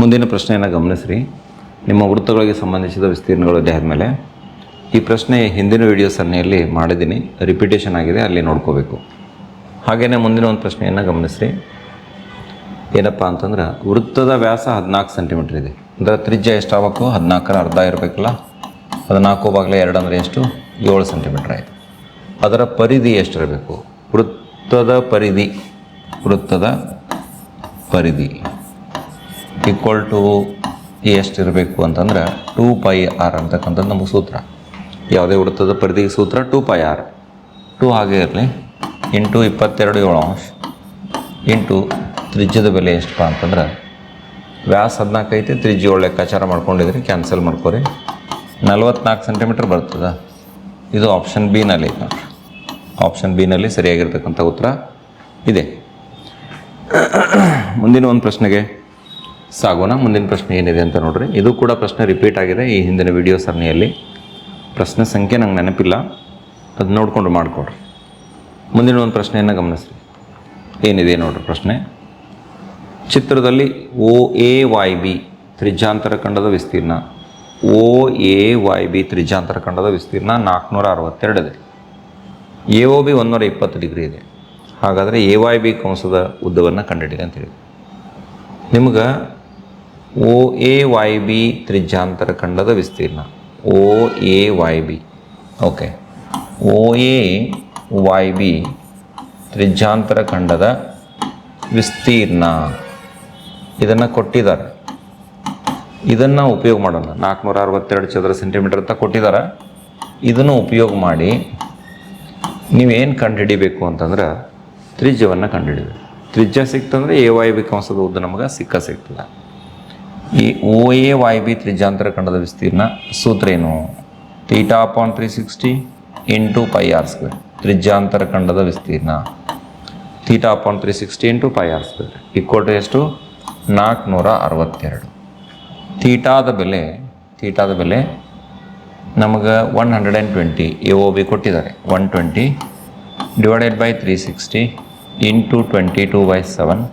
ಮುಂದಿನ ಪ್ರಶ್ನೆಯನ್ನು ಗಮನಿಸ್ರಿ. ನಿಮ್ಮ ವೃತ್ತಗಳಿಗೆ ಸಂಬಂಧಿಸಿದ ವಿಸ್ತೀರ್ಣಗಳು ಅಧ್ಯಾಯದ ಮೇಲೆ ಈ ಪ್ರಶ್ನೆ ಹಿಂದಿನ ವಿಡಿಯೋ ಸರಣಿಯಲ್ಲಿ ಮಾಡಿದ್ದೀನಿ. ರಿಪಿಟೇಷನ್ ಆಗಿದೆ, ಅಲ್ಲಿ ನೋಡ್ಕೋಬೇಕು. ಹಾಗೆಯೇ ಮುಂದಿನ ಒಂದು ಪ್ರಶ್ನೆಯನ್ನು ಗಮನಿಸ್ರಿ. ಏನಪ್ಪ ಅಂತಂದ್ರೆ, ವೃತ್ತದ ವ್ಯಾಸ ಹದಿನಾಲ್ಕು ಸೆಂಟಿಮೀಟ್ರ್ ಇದೆ. ಅಂದರೆ ತ್ರಿಜ್ಯ ಎಷ್ಟಾಗಬೇಕು? ಹದಿನಾಲ್ಕರ ಅರ್ಧ ಇರಬೇಕಲ್ಲ? ಹದಿನಾಲ್ಕು ಭಾಗಲೇ ಎರಡು ಅಂದರೆ ಎಷ್ಟು? ಏಳು ಸೆಂಟಿಮೀಟ್ರ್ ಆಯಿತು. ಅದರ ಪರಿಧಿ ಎಷ್ಟಿರಬೇಕು? ವೃತ್ತದ ಪರಿಧಿ. ವೃತ್ತದ ಪರಿಧಿ. ಈಕ್ವಲ್ ಟು ಎಷ್ಟಿರಬೇಕು ಅಂತಂದ್ರೆ ಟೂ ಪೈ ಆರ್ ಅಂತಕ್ಕಂಥದ್ದು ನಮಗೆ ಸೂತ್ರ. ಯಾವುದೇ ವೃತ್ತದ ಪರಿಧಿಗೆ ಸೂತ್ರ ಟೂ ಪೈ ಆರ್ ಟೂ ಹಾಗೆ ಇರಲಿ. ಇಂಟು ಇಪ್ಪತ್ತೆರಡು ಏಳು ಅಂಶ. ಇಂಟು ತ್ರಿಜ್ಯದ ಬೆಲೆ ಎಷ್ಟಪ್ಪ ಅಂತಂದ್ರೆ ವ್ಯಾಸ ಹದಿನಾಲ್ಕು ಐತಿ, ತ್ರಿಜ್ಯ ಏಳು ಲೆಕ್ಕಾಚಾರ ಮಾಡ್ಕೊಂಡಿದ್ರಿ ಕ್ಯಾನ್ಸಲ್ ಮಾಡ್ಕೊರಿ. ನಲ್ವತ್ನಾಲ್ಕು ಸೆಂಟಿಮೀಟ್ರ್ ಬರ್ತದೆ. ಇದು ಆಪ್ಷನ್ ಬಿನಲ್ಲಿ ಆಪ್ಷನ್ ಬಿನಲ್ಲಿ ಸರಿಯಾಗಿರ್ತಕ್ಕಂಥ ಉತ್ತರ ಇದೆ. ಮುಂದಿನ ಒಂದು ಪ್ರಶ್ನೆಗೆ ಸಾಗೋಣ, ಮುಂದಿನ ಪ್ರಶ್ನೆ ಏನಿದೆ ಅಂತ ನೋಡ್ರಿ. ಇದು ಕೂಡ ಪ್ರಶ್ನೆ ರಿಪೀಟ್ ಆಗಿದೆ ಈ ಹಿಂದಿನ ವಿಡಿಯೋ ಸರಣಿಯಲ್ಲಿ. ಪ್ರಶ್ನೆ ಸಂಖ್ಯೆ ನಂಗೆ ನೆನಪಿಲ್ಲ. ಅದು ನೋಡಿಕೊಂಡು ಮಾಡಿಕೊಡ್ರಿ. ಮುಂದಿನ ಒಂದು ಪ್ರಶ್ನೆಯನ್ನು ಗಮನಿಸ್ರಿ. ಏನಿದೆ ನೋಡ್ರಿ ಪ್ರಶ್ನೆ. ಚಿತ್ರದಲ್ಲಿ ಓ ಎ ವೈ ಬಿ ತ್ರಿಜಾಂತರ ಖಂಡದ ವಿಸ್ತೀರ್ಣ. ಓ ಎ ವೈ ಬಿ ತ್ರಿಜಾಂತರ ಖಂಡದ ವಿಸ್ತೀರ್ಣ ನಾಲ್ಕುನೂರ ಅರವತ್ತೆರಡು ಇದೆ. ಎ ಒ ಬಿ ಒಂದೂರ ಇಪ್ಪತ್ತು ಡಿಗ್ರಿ ಇದೆ. ಹಾಗಾದರೆ ಎ ವೈ ಬಿ ಕಂಸದ ಉದ್ದವನ್ನು ಕಂಡುಹಿಡಿದೆ ಅಂತೇಳಿ ನಿಮ್ಗೆ ಓ ಎ ವೈ ಬಿ ತ್ರಿಜ್ಯಾಂತರ ಖಂಡದ ವಿಸ್ತೀರ್ಣ. O A Y B okay O A Y B ತ್ರಿಜ್ಯಾಂತರ ಖಂಡದ ವಿಸ್ತೀರ್ಣ. ಇದನ್ನು ಕೊಟ್ಟಿದ್ದಾರೆ. ಇದನ್ನು ಉಪಯೋಗ ಮಾಡೋಣ. ನಾಲ್ಕುನೂರ ಅರವತ್ತೆರಡು ಚದರ ಸೆಂಟಿಮೀಟರ್ ಅಂತ ಕೊಟ್ಟಿದ್ದಾರೆ. ಇದನ್ನು ಉಪಯೋಗ ಮಾಡಿ ನೀವೇನು ಕಂಡುಹಿಡಿಬೇಕು ಅಂತಂದ್ರೆ ತ್ರಿಜ್ಯವನ್ನು ಕಂಡುಹಿಡಿಬೇಕು. ತ್ರಿಜ್ಯ ಸಿಕ್ತಂದ್ರೆ ಎ ವೈ ಬಿ ಕಂಸದ ಉದ್ದ ನಮಗೆ ಸಿಕ್ಕ ಸಿಗ್ತದೆ. ಈ ಓ ಎ ವೈ ಬಿ ತ್ರಿಜಾಂತರ ಖಂಡದ ವಿಸ್ತೀರ್ಣ ಸೂತ್ರ ಏನು? Theta upon three sixty into pi R square. ತ್ರಿಜಾಂತರ ಖಂಡದ ವಿಸ್ತೀರ್ಣ. Theta upon three sixty into pi R square. Equal to ಎಷ್ಟು? ನಾಲ್ಕುನೂರ ಅರವತ್ತೆರಡು. ತೀಟಾದ ಬೆಲೆ ತೀಟಾದ ಬೆಲೆ ನಮಗೆ one hundred and twenty A O B ಕೊಟ್ಟಿದ್ದಾರೆ. One twenty divided by three sixty into twenty two by seven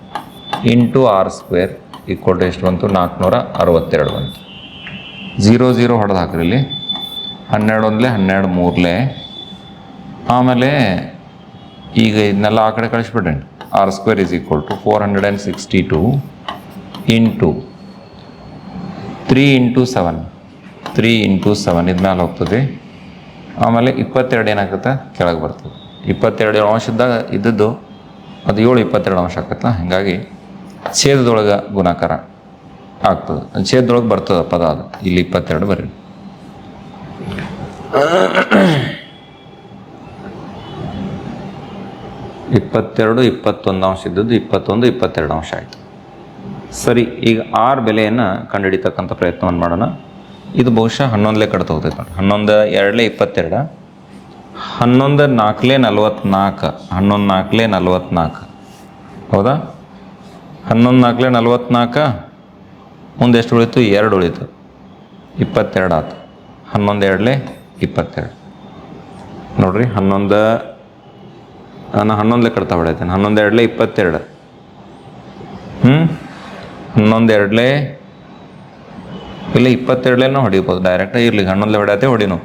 into r square equal to ಎಷ್ಟು ಬಂತು? ನಾಲ್ಕುನೂರ ಅರವತ್ತೆರಡು ಬಂತು. ಝೀರೋ ಝೀರೋ ಹೊಡೆದು ಹಾಕ್ರಿ ಇಲ್ಲಿ. ಹನ್ನೆರಡು ಒಂದಲೇ ಹನ್ನೆರಡು ಮೂರಲೇ. ಆಮೇಲೆ ಈಗ ಇದನ್ನೆಲ್ಲ ಆ ಕಡೆ ಕಳಿಸ್ಬಿಡ್ರಿ. R square is equal to four hundred and sixty two into three into seven three into seven ಇದ್ಮೇಲೆ ಹೋಗ್ತದೆ. ಆಮೇಲೆ ಇಪ್ಪತ್ತೆರಡು ಏನಾಗುತ್ತೆ? ಕೆಳಗೆ ಬರ್ತದೆ. ಇಪ್ಪತ್ತೆರಡು ಅಂಶದಾಗ ಇದ್ದದ್ದು ಅದು ಏಳು ಇಪ್ಪತ್ತೆರಡು ಅಂಶ ಆಕತ್ತಲ್ಲ ಹೀಗಾಗಿ ಛೇದದೊಳಗೆ ಗುಣಾಕಾರ ಆಗ್ತದೆ. ಛೇದದೊಳಗೆ ಬರ್ತದೆ ಪದ ಅದು. ಇಲ್ಲಿ ಇಪ್ಪತ್ತೆರಡು ಬರ್ರಿ. ಇಪ್ಪತ್ತೆರಡು, ಇಪ್ಪತ್ತೊಂದು ಅಂಶ ಇದ್ದದ್ದು ಇಪ್ಪತ್ತೊಂದು, ಇಪ್ಪತ್ತೆರಡು ಅಂಶ ಆಯಿತು. ಸರಿ, ಈಗ ಆರು ಬೆಲೆಯನ್ನು ಕಂಡುಹಿಡಿತಕ್ಕಂಥ ಪ್ರಯತ್ನವನ್ನು ಮಾಡೋಣ. ಇದು ಬಹುಶಃ ಹನ್ನೊಂದಲೇ ಕಡ್ತ ಹೋಗ್ತೈತೆ ನೋಡಿ. ಹನ್ನೊಂದು ಎರಡಲೇ ಇಪ್ಪತ್ತೆರಡು, ಹನ್ನೊಂದು ನಾಲ್ಕಲೇ ನಲ್ವತ್ನಾಲ್ಕು, ಹನ್ನೊಂದು ನಾಲ್ಕಲೇ ನಲ್ವತ್ನಾಲ್ಕು. ಹೌದಾ? ಹನ್ನೊಂದು ನಾಲ್ಕಲೇ ನಲ್ವತ್ನಾಲ್ಕು ಮುಂದೆ ಎಷ್ಟು ಉಳಿತು? ಎರಡು ಉಳಿತು. ಇಪ್ಪತ್ತೆರಡು ಆತು. ಹನ್ನೊಂದು ಎರಡಲೆ ಇಪ್ಪತ್ತೆರಡು. ನೋಡ್ರಿ, ಹನ್ನೊಂದು, ನಾನು ಹನ್ನೊಂದಲೆ ಕಡ್ತಾ ಬಿಡೈತೇನೆ ಹನ್ನೊಂದು ಎರಡಲೆ ಇಪ್ಪತ್ತೆರಡು. ಹ್ಞೂ ಹನ್ನೊಂದು ಎರಡಲೆ ಇಲ್ಲ ಇಪ್ಪತ್ತೆರಡಲೇನೂ ಹೊಡಿಬೋದು. ಡೈರೆಕ್ಟಾಗಿ ಇರಲಿ. ಹನ್ನೊಂದು ಹೊಡ್ಯಾತೆ ಹೊಡಿನು.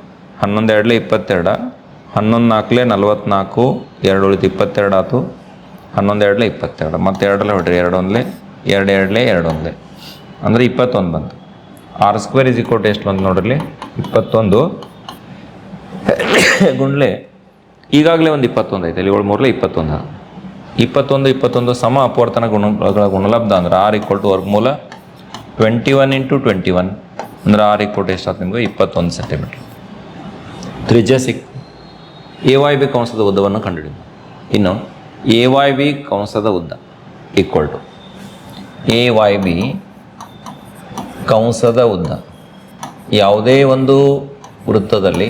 ಹನ್ನೊಂದು ಎರಡಲೆ ಇಪ್ಪತ್ತೆರಡು ಹನ್ನೊಂದು ನಾಲ್ಕಲೆ ನಲ್ವತ್ನಾಲ್ಕು ಎರಡು ಉಳಿತು. ಇಪ್ಪತ್ತೆರಡು ಆಯ್ತು ಹನ್ನೊಂದು ಎರಡಲೇ ಇಪ್ಪತ್ತೆರಡು ಮತ್ತು ಎರಡಲ್ಲೇ ಹೊಡ್ರಿ ಎರಡು ಒಂದಲೇ ಎರಡು ಎರಡಲೇ ಎರಡು ಒಂದಲೇ ಅಂದರೆ ಇಪ್ಪತ್ತೊಂದು ಬಂತು. R square is equal to ಎಷ್ಟು ಬಂತು ನೋಡ್ರಿ? ಇಪ್ಪತ್ತೊಂದು ಗುಂಡ್ಲೆ ಈಗಾಗಲೇ ಒಂದು ಇಪ್ಪತ್ತೊಂದು ಐತೆ ಇಲ್ಲಿ ಏಳು ಮೂರಲೇ ಇಪ್ಪತ್ತೊಂದು. ಇಪ್ಪತ್ತೊಂದು ಇಪ್ಪತ್ತೊಂದು ಸಮ ಅಪವರ್ತನ ಗುಣಗಳ ಗುಣಲಬ್ಧ ಅಂದ್ರೆ ಆರ್ ಈಕ್ವಲ್ ಟು ವರ್ಗಮೂಲ twenty one into twenty one ಅಂದ್ರೆ ಆರ್ ಈಕ್ವಲ್ ಟು ಎಷ್ಟಾಗ್ತದೆ ನಿಮಗೆ? ಇಪ್ಪತ್ತೊಂದು ಸೆಂಟಿಮೀಟ್ರ್ ತ್ರಿಜ್ಯ ಸಿಕ್ ಎ ವೈ ಬಿ ಕಂಸದ ಉದ್ದವನ್ನು ಕಂಡುಹಿಡಿದು ಇನ್ನು ಎ ವೈ ಬಿ ಕಂಸದ ಉದ್ದ. Equal to A Y B ಕಂಸದ ಉದ್ದ. ಯಾವುದೇ ಒಂದು ವೃತ್ತದಲ್ಲಿ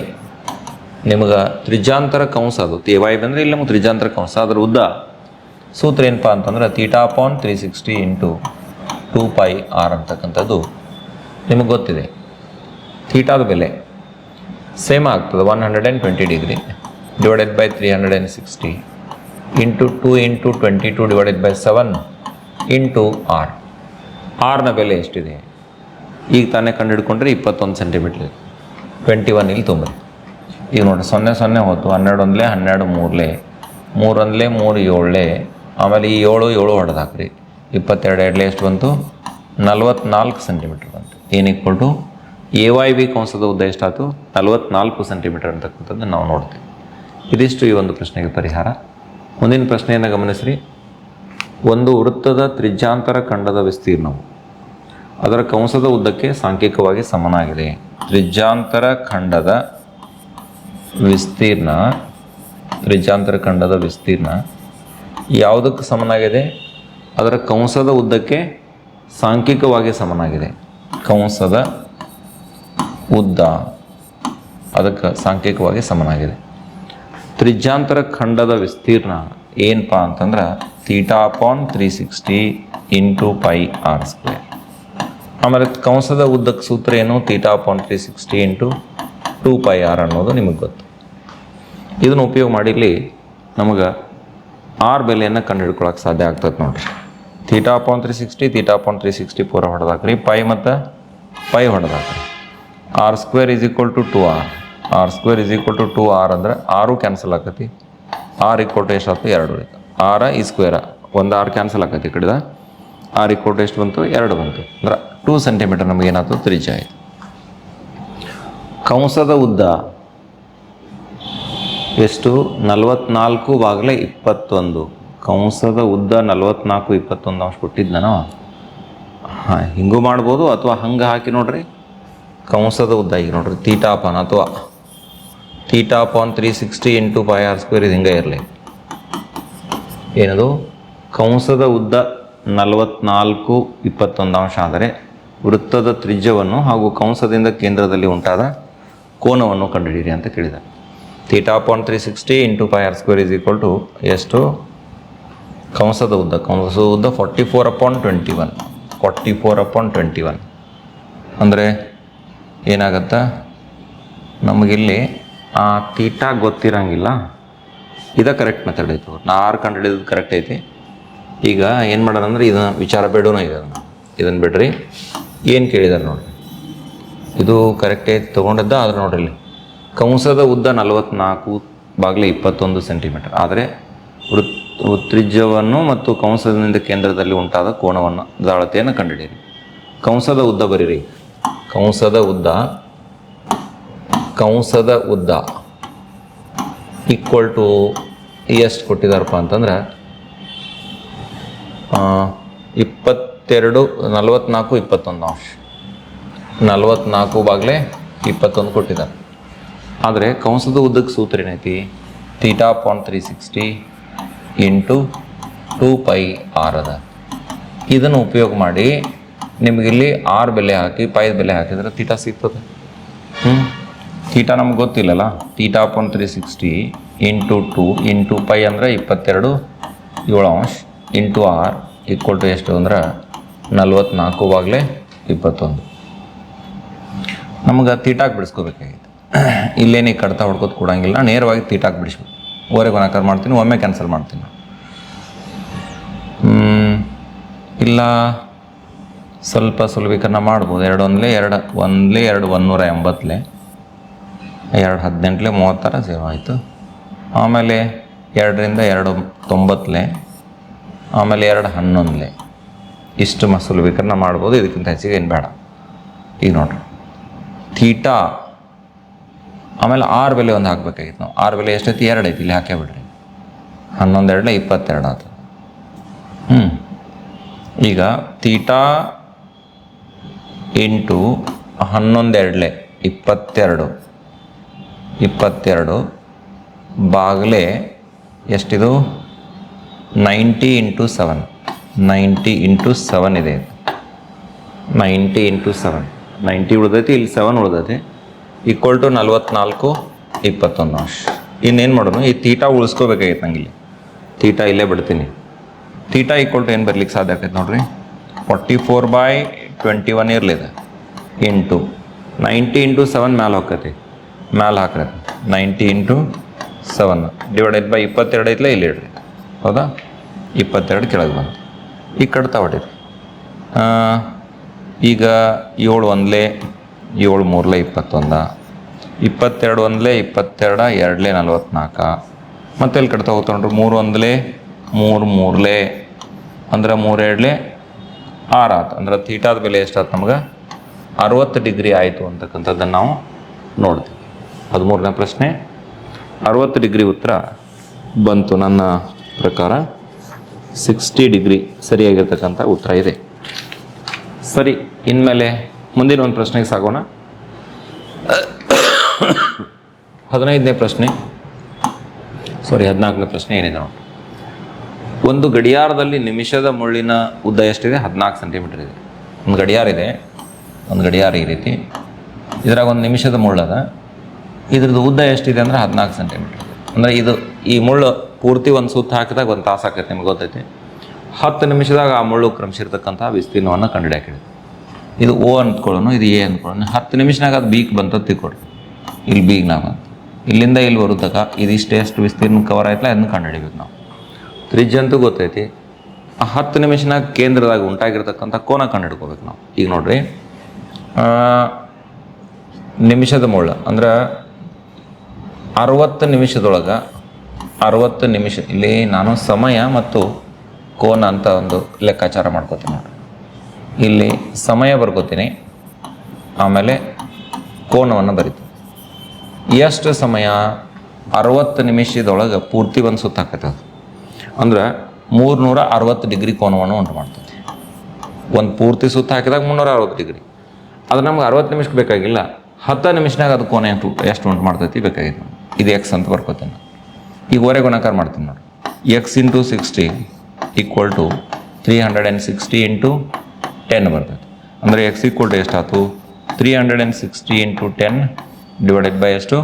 ನಿಮಗೆ ತ್ರಿಜಾಂತರ ಕಂಸ ಅದು ಎ ವೈ ಬಿ ಅಂದರೆ ಇಲ್ಲಿ ನಮಗೆ ತ್ರಿಜಾಂತರ ಕಂಸ ಅದರ ಉದ್ದ ಸೂತ್ರ ಏನಪ್ಪ ಅಂತಂದ್ರೆ theta upon three sixty into two pi R ಅಂತಕ್ಕಂಥದ್ದು ನಿಮಗೆ ಗೊತ್ತಿದೆ. ಥೀಟಾದ ಬೆಲೆ ಸೇಮ್ ಆಗ್ತದೆ. One hundred and twenty degree divided by three hundred and sixty. Into two into twenty two divided by seven into R ಆರ್ನ ಬೆಲೆ ಎಷ್ಟಿದೆ? ಈಗ ತಾನೇ ಕಂಡು ಹಿಡ್ಕೊಂಡ್ರೆ ಇಪ್ಪತ್ತೊಂದು ಸೆಂಟಿಮೀಟ್ರ್ ಟ್ವೆಂಟಿ ಒನ್ ಇಲ್ಲಿ ತುಂಬ ಈಗ ನೋಡಿ ಸೊನ್ನೆ ಸೊನ್ನೆ ಹೋಯ್ತು. ಹನ್ನೆರಡು ಒಂದಲೇ, ಹನ್ನೆರಡು ಮೂರಲೇ. ಮೂರೊಂದಲೇ ಮೂರು ಏಳಲೇ ಆಮೇಲೆ ಈ ಏಳು ಏಳು ಹೊಡೆದು ಹಾಕ್ರಿ ಇಪ್ಪತ್ತೆರಡು ಎರಡಲೇ ಎಷ್ಟು ಬಂತು? ನಲ್ವತ್ನಾಲ್ಕು ಸೆಂಟಿಮೀಟ್ರ್ ಬಂತು. ಏನು equal to A Y B ಕಂಸದ ಉದ್ದ ಎಷ್ಟಾಯ್ತು? ನಲ್ವತ್ನಾಲ್ಕು ಸೆಂಟಿಮೀಟರ್ ಅಂತಕ್ಕಂಥದ್ದು ನಾವು ನೋಡ್ತೀವಿ. ಇದಿಷ್ಟು ಈ ಒಂದು ಪ್ರಶ್ನೆಗೆ ಪರಿಹಾರ. ಮುಂದಿನ ಪ್ರಶ್ನೆಯನ್ನು ಗಮನಿಸ್ರಿ. ಒಂದು ವೃತ್ತದ ತ್ರಿಜ್ಯಾಂತರ ಖಂಡದ ವಿಸ್ತೀರ್ಣವು ಅದರ ಕಂಸದ ಉದ್ದಕ್ಕೆ ಸಾಂಖ್ಯಿಕವಾಗಿ ಸಮನಾಗಿದೆ. ತ್ರಿಜ್ಯಾಂತರ ಖಂಡದ ವಿಸ್ತೀರ್ಣ, ತ್ರಿಜ್ಯಾಂತರ ಖಂಡದ ವಿಸ್ತೀರ್ಣ ಯಾವುದಕ್ಕೆ ಸಮನಾಗಿದೆ? ಅದರ ಕಂಸದ ಉದ್ದಕ್ಕೆ ಸಾಂಖ್ಯಿಕವಾಗಿ ಸಮನಾಗಿದೆ. ಕಂಸದ ಉದ್ದ ಅದಕ್ಕೆ ಸಾಂಖ್ಯಿಕವಾಗಿ ಸಮನಾಗಿದೆ. ತ್ರಿಜ್ಯಾಂತರ ಖಂಡದ ವಿಸ್ತೀರ್ಣ ಏನಪ್ಪ ಅಂತಂದ್ರೆ theta upon three sixty into pi R square ಆಮೇಲೆ ಕಂಸದ ಉದ್ದಕ್ಕೆ ಸೂತ್ರ ಏನು? Theta upon three sixty into two pi R ಅನ್ನೋದು ನಿಮಗೆ ಗೊತ್ತು. ಇದನ್ನು ಉಪಯೋಗ ಮಾಡಿಲಿ ನಮಗೆ ಆರ್ ಬೆಲೆಯನ್ನು ಕಂಡುಹಿಡ್ಕೊಳಕ್ಕೆ ಸಾಧ್ಯ ಆಗ್ತದೆ ನೋಡ್ರಿ. Theta upon three sixty theta upon three sixty four ಹೊಡೆದಾಕ್ರಿ. Pi ಮತ್ತು pi ಹೊಡೆದಾಕ್ರಿ. R square is equal to two R R square is equal to two R ಅಂದ್ರೆ ಆರು ಕ್ಯಾನ್ಸಲ್ ಆಕತಿ. ಆರ್ ಈಕ್ವಲ್ ಟು ಎಷ್ಟು ಆಯ್ತು ಎರಡು ಆರ ಈ ಸ್ಕ್ವೇರ ಒಂದು ಆರ್ ಕ್ಯಾನ್ಸಲ್ ಆಕತಿ ಕಡಿದ. ಆರ್ ಈಕ್ವಲ್ ಟು ಎಷ್ಟು ಬಂತು? ಎರಡು ಬಂತು. ಅಂದ್ರೆ ಟೂ ಸೆಂಟಿಮೀಟರ್ ನಮಗೆ ಏನಾಯ್ತು ತ್ರಿಜ್ಯ ಆಯಿತು. ಕಂಸದ ಉದ್ದ ಎಷ್ಟು? ನಲವತ್ನಾಲ್ಕು ಬಾಗಲೇ ಇಪ್ಪತ್ತೊಂದು. ಕಂಸದ ಉದ್ದ ನಲವತ್ನಾಲ್ಕು ಇಪ್ಪತ್ತೊಂದು ಅಂಶ ಕೊಟ್ಟಿದ್ದ ಹಾಂ, ಹಿಂಗೂ ಮಾಡ್ಬೋದು ಅಥವಾ ಹಂಗೆ ಹಾಕಿ ನೋಡ್ರಿ. ಕಂಸದ ಉದ್ದ ಈಗ ನೋಡ್ರಿ. ತೀಟಾಪನ ಅಥವಾ theta upon three sixty into pi R square ಇದು ಹಿಂಗೆ ಇರಲಿ. ಏನದು? ಕಂಸದ ಉದ್ದ ನಲವತ್ನಾಲ್ಕು ಇಪ್ಪತ್ತೊಂದು ಅಂಶ ಆದರೆ ವೃತ್ತದ ತ್ರಿಜ್ಯವನ್ನು ಹಾಗೂ ಕಂಸದಿಂದ ಕೇಂದ್ರದಲ್ಲಿ ಉಂಟಾದ ಕೋನವನ್ನು ಕಂಡುಹಿಡಿಯಿರಿ ಅಂತ ಕೇಳಿದೆ. Theta point three sixty into pi R square is equal to ಎಷ್ಟು? ಕಂಸದ ಉದ್ದ. ಕಂಸದ ಉದ್ದ forty four upon twenty one. Forty four upon twenty one. ಅಂದರೆ ಏನಾಗತ್ತಾ? ನಮಗಿಲ್ಲಿ ತೀಟಾ ಗೊತ್ತಿರಂಗಿಲ್ಲ. ಇದ ಕರೆಕ್ಟ್ ಮೆಥಡ್ ಐತೆ ನಾ ಆರು ಕಂಡು ಹಿಡಿದು ಕರೆಕ್ಟ್ ಐತಿ. ಈಗ ಏನು ಮಾಡೋಣ ಅಂದ್ರೆ ಇದನ್ನ ವಿಚಾರ ಬೇಡೋನ ಇದೆ ಅದನ್ನು. ಇದನ್ನು ಬಿಡ್ರಿ. ಏನು ಕೇಳಿದಾರೆ ನೋಡಿರಿ. ಇದು ಕರೆಕ್ಟ್ ಐತಿ ತೊಗೊಂಡದ್ದ ಆದ್ರೆ ನೋಡ್ರಿ ಕಂಸದ ಉದ್ದ ನಲವತ್ನಾಲ್ಕು ಬಾಗಿಲು ಇಪ್ಪತ್ತೊಂದು ಸೆಂಟಿಮೀಟರ್ ಆದರೆ ವೃತ್ ತ್ರಿಜ್ಯವನ್ನು ಮತ್ತು ಕಂಸದಿಂದ ಕೇಂದ್ರದಲ್ಲಿ ಉಂಟಾದ ಕೋಣವನ್ನು ದಾಳತೆಯನ್ನು ಕಂಡುಹಿಡಿಯಿರಿ. ಕಂಸದ ಉದ್ದ ಬರೀರಿ. ಕಂಸದ ಉದ್ದ ಕಂಸದ ಉದ್ದ ಈಕ್ವಲ್ ಟು ಎಷ್ಟು ಕೊಟ್ಟಿದಾರಪ್ಪ ಅಂತಂದ್ರೆ ಇಪ್ಪತ್ತೆರಡು, ನಲವತ್ನಾಲ್ಕು, ಇಪ್ಪತ್ತೊಂದು ಅಂಶ. ನಲ್ವತ್ನಾಲ್ಕು ಬಾಗ್ಲೆ ಇಪ್ಪತ್ತೊಂದು ಕೊಟ್ಟಿದ್ದಾರೆ. ಆದರೆ ಕಂಸದ ಉದ್ದಕ್ಕೆ ಸೂತ್ರ ಏನೈತಿ? Theta point three sixty into two pi R ಅದ. ಇದನ್ನು ಉಪಯೋಗ ಮಾಡಿ ನಿಮಗಿಲ್ಲಿ ಆರ್ ಬೆಲೆ ಹಾಕಿ ಪೈದ ಬೆಲೆ ಹಾಕಿದ್ರೆ ತೀಟಾ ಸಿಗ್ತದೆ. ಹ್ಞೂ ತೀಟಾ ನಮ್ಗೆ ಗೊತ್ತಿಲ್ಲಲ್ಲ? Theta upon three sixty into two into pi ಅಂದರೆ ಇಪ್ಪತ್ತೆರಡು, ಏಳು ಅಂಶ ಇಂಟು ಆರ್ ಈಕ್ವಲ್ ಟು ಎಷ್ಟು ಅಂದ್ರೆ ನಲ್ವತ್ನಾಲ್ಕು ಬಾಗಲೇ ಇಪ್ಪತ್ತೊಂದು. ನಮ್ಗೆ ತೀಟಾಕ್ ಬಿಡಿಸ್ಕೋಬೇಕಾಗಿತ್ತು. ಇಲ್ಲೇನು ಈ ಕಡ್ತಾ ಹೊಡ್ಕೋತ ಕೊಡಂಗಿಲ್ಲ, ನೇರವಾಗಿ ತೀಟಾಕ್ ಬಿಡಿಸ್ಬೇಕು. ಓರೆಗೆ ಗುಣಾಕಾರ ಮಾಡ್ತೀನಿ, ಒಮ್ಮೆ ಕ್ಯಾನ್ಸಲ್ ಮಾಡ್ತೀನಿ ಇಲ್ಲ. ಸ್ವಲ್ಪ ಸುಲಭೀಕರಣ ಮಾಡ್ಬೋದು, ಎರಡು ಒಂದಲೇ ಎರಡು ಒಂದಲೇ ಎರಡು ಒನ್ನೂರ ಎಂಬತ್ತಲೆ. ಎರಡು ಹದಿನೆಂಟಲೆ, ಮೂವತ್ತರ ಝೀರೋ ಆಯಿತು. ಆಮೇಲೆ ಎರಡರಿಂದ ಎರಡು ತೊಂಬತ್ತಲೆ ಆಮೇಲೆ ಎರಡು ಹನ್ನೊಂದಲೆ. ಇಷ್ಟು ಮಸಲು ವಿಕರಣ ಮಾಡ್ಬೋದು, ಇದಕ್ಕಿಂತ ಹೆಚ್ಚಿಗೆ ಏನು ಬೇಡ. ಈಗ ನೋಡ್ರಿ. ಥೀಟಾ, ಆಮೇಲೆ ಆರು ಬೆಲೆ ಒಂದು ಹಾಕ್ಬೇಕಾಗಿತ್ತು ನಾವು. ಆರು ಬೆಲೆ ಎಷ್ಟೈತಿ? ಎರಡು ಐತಿ, ಇಲ್ಲಿ ಹಾಕೇ ಬಿಡ್ರಿ. ಹನ್ನೊಂದು ಎರಡಲೆ ಇಪ್ಪತ್ತೆರಡು ಆಯ್ತು ಹ್ಞೂ ಈಗ ತೀಟಾ ಎಂಟು ಹನ್ನೊಂದೆರಡಲೆ, ಇಪ್ಪತ್ತೆರಡು. ಇಪ್ಪತ್ತೆರಡು. ಬಾಗಲೆ ಎಷ್ಟಿದು? Ninety into seven. Ninety into seven ಇದೆ ನೈಂಟಿ ಇಂಟು ಸೆವೆನ್. ನೈಂಟಿ ಉಳ್ದೈತಿ, ಇಲ್ಲಿ ಸೆವೆನ್ ಉಳ್ದೈತಿ. ಈಕ್ವಲ್ ಟು ನಲ್ವತ್ನಾಲ್ಕು, ಇಪ್ಪತ್ತೊಂದು. ಅಂಶ ಇನ್ನೇನು ಮಾಡೋಣ ಈ ತೀಟಾ ಉಳಿಸ್ಕೋಬೇಕಾಗಿತ್ತು ನಂಗೆ ಇಲ್ಲಿ. ತೀಟಾ ಇಲ್ಲೇ ಬಿಡ್ತೀನಿ. ತೀಟಾ ಈಕ್ವಲ್ ಟು ಏನು ಬರ್ಲಿಕ್ಕೆ ಸಾಧ್ಯ ಆಗ್ತೈತೆ ನೋಡ್ರಿ? Forty four by twenty one ಇರಲಿದೆ ಇಂಟು. ನೈಂಟಿ ಇಂಟು ಸೆವೆನ್ ಮ್ಯಾಲೆ ಹೋಗ್ತೈತಿ. ಮ್ಯಾಲೆ ಹಾಕ್ರಿ. Ninety into seven divided by ಇಪ್ಪತ್ತೆರಡು ಐತ್ಲ ಇಲ್ಲಿ ಇಡ್ರಿ. ಹೌದಾ? ಇಪ್ಪತ್ತೆರಡು ಕೆಳಗೆ ಬಂತು. ಈ ಕಡ್ತಾ ಹೊಡೀರಿ ಈಗ ಏಳು ಒಂದಲೇ, ಏಳು ಮೂರಲೇ ಇಪ್ಪತ್ತೊಂದ. ಇಪ್ಪತ್ತೆರಡು ಒಂದಲೇ, ಇಪ್ಪತ್ತೆರಡ, ಎರಡಲೇ ನಲ್ವತ್ನಾಲ್ಕ ಮತ್ತೆ ಇಲ್ಲಿ ಕಟ್ತಾ ಹೋಗ್ತೊಂಡ್ರಿ ಮೂರು ಒಂದಲೇ, ಮೂರು ಮೂರಲೇ. ಅಂದ್ರೆ ಮೂರು ಎರಡ್ಲೆ ಆರು ಆತು. ಅಂದ್ರೆ ಥೀಟಾದ ಬೆಲೆ ಎಷ್ಟಾಯ್ತು ನಮ್ಗೆ? ಅರವತ್ತು ಡಿಗ್ರಿ ಆಯಿತು ಅಂತಕ್ಕಂಥದ್ದನ್ನು ನಾವು ನೋಡ್ತೀವಿ. ಹದಿಮೂರನೇ ಪ್ರಶ್ನೆ. ಅರವತ್ತು ಡಿಗ್ರಿ ಉತ್ತರ ಬಂತು. ನನ್ನ ಪ್ರಕಾರ ಸಿಕ್ಸ್ಟಿ ಡಿಗ್ರಿ ಸರಿಯಾಗಿರ್ತಕ್ಕಂಥ ಉತ್ತರ ಇದೆ. ಸರಿ, ಇನ್ಮೇಲೆ ಮುಂದಿನ ಒಂದು ಪ್ರಶ್ನೆಗೆ ಸಾಗೋಣ. ಹದಿನೈದನೇ ಪ್ರಶ್ನೆ. ಸಾರಿ ಹದಿನಾಲ್ಕನೇ ಪ್ರಶ್ನೆ ಏನಿದೆ ನೋಡಿ. ಒಂದು ಗಡಿಯಾರದಲ್ಲಿ ನಿಮಿಷದ ಮುಳ್ಳಿನ ಉದ್ದ ಎಷ್ಟಿದೆ? ಹದಿನಾಲ್ಕು ಸೆಂಟಿಮೀಟರ್ ಇದೆ. ಒಂದು ಗಡಿಯಾರ ಇದೆ. ಒಂದು ಗಡಿಯಾರ ಈ ರೀತಿ. ಇದ್ರಾಗ ಒಂದು ನಿಮಿಷದ ಮುಳ್ಳದ ಇದ್ರದ್ದು ಉದ್ದ ಎಷ್ಟಿದೆ ಅಂದ್ರೆ ಹದಿನಾಲ್ಕು ಸೆಂಟಿಮೀಟರ್ ಅಂದರೆ ಇದು ಈ ಮುಳ್ಳು ಪೂರ್ತಿ ಒಂದು ಸುತ್ತ ಹಾಕಿದಾಗ ಒಂದು ತಾಸು ಆಕೈತೆ ನಿಮ್ಗೆ ಗೊತ್ತೈತಿ. ಹತ್ತು ನಿಮಿಷದಾಗ ಆ ಮುಳ್ಳು ಕ್ರಮಿಸಿರ್ತಕ್ಕಂಥ ವಿಸ್ತೀರ್ಣವನ್ನು ಕಂಡುಹಿಡಿಯಾಕಿದೆ ಇದು ಓ ಅಂದ್ಕೊಳ್ಳೋನು, ಇದು ಎ ಅಂದ್ಕೊಳ್ಳೋನು. ಹತ್ತು ನಿಮಿಷನಾಗ ಅದು ಬೀಕ್ ಬಂತ ತಿಕ್ಕೊಡ್ರಿ ಇಲ್ಲಿ ಬೀಗ್ನಾಗ ನಾವು. ಇಲ್ಲಿಂದ ಇಲ್ಲಿ ಬರುತ್ತಕ ಇದಿಷ್ಟು ಎಷ್ಟು ವಿಸ್ತೀರ್ಣ ಕವರ್ ಆಯ್ತಲ್ಲ, ಅದನ್ನು ಕಂಡುಹಿಡಿಬೇಕು ನಾವು. ಫ್ರಿಜ್ ಅಂತೂ ಗೊತ್ತೈತಿ. ಆ ಹತ್ತು ನಿಮಿಷನಾಗ ಕೇಂದ್ರದಾಗ ಉಂಟಾಗಿರ್ತಕ್ಕಂಥ ಕೋನ ಕಂಡುಹಿಡ್ಕೋಬೇಕು ನಾವು. ಈಗ ನೋಡ್ರಿ ನಿಮಿಷದ ಮುಳ್ಳು. ಅಂದ್ರೆ ಅರವತ್ತು ನಿಮಿಷದೊಳಗೆ, ಅರವತ್ತು ನಿಮಿಷ, ಇಲ್ಲಿ ನಾನು ಸಮಯ ಮತ್ತು ಕೋನ ಅಂತ ಒಂದು ಲೆಕ್ಕಾಚಾರ ಮಾಡ್ಕೋತೀನಿ ಇಲ್ಲಿ ಸಮಯ ಬರ್ಕೋತೀನಿ, ಆಮೇಲೆ ಕೋನವನ್ನು ಬರಿತೀನಿ. ಎಷ್ಟು ಸಮಯ? ಅರವತ್ತು ನಿಮಿಷದೊಳಗೆ ಪೂರ್ತಿ ಒಂದು ಸುತ್ತ ಅದು. ಅಂದ್ರೆ ಮೂರ್ನೂರ ಅರವತ್ತು ಡಿಗ್ರಿ ಕೋನವನ್ನು ಉಂಟು ಮಾಡ್ತೈತಿ ಒಂದು ಪೂರ್ತಿ ಸುತ್ತ ಹಾಕಿದಾಗ ಮುನ್ನೂರ ಅರವತ್ತು ಡಿಗ್ರಿ. ಅದು ನಮ್ಗೆ ಅರವತ್ತು ನಿಮಿಷಕ್ಕೆ ಬೇಕಾಗಿಲ್ಲ, ಹತ್ತು ನಿಮಿಷನಾಗ ಅದು ಕೋನ ಎಷ್ಟು ಉಂಟು ಮಾಡ್ತೈತಿ ಬೇಕಾಗಿತ್ತು. ಇದು ಎಕ್ಸ್ ಅಂತ ಬರ್ಕೋತೀನಿ. ಈಗ ಓರೆ ಗುಣಾಕಾರ ಮಾಡ್ತೀನಿ ನೋಡಿ. X into sixty equal to three hundred and sixty into ten ಬರ್ತೈತೆ. ಅಂದರೆ ಎಕ್ಸ್ ಈಕ್ವಲ್ ಟು ಎಷ್ಟಾಯ್ತು three hundred and sixty into ten divided by ಎಷ್ಟು?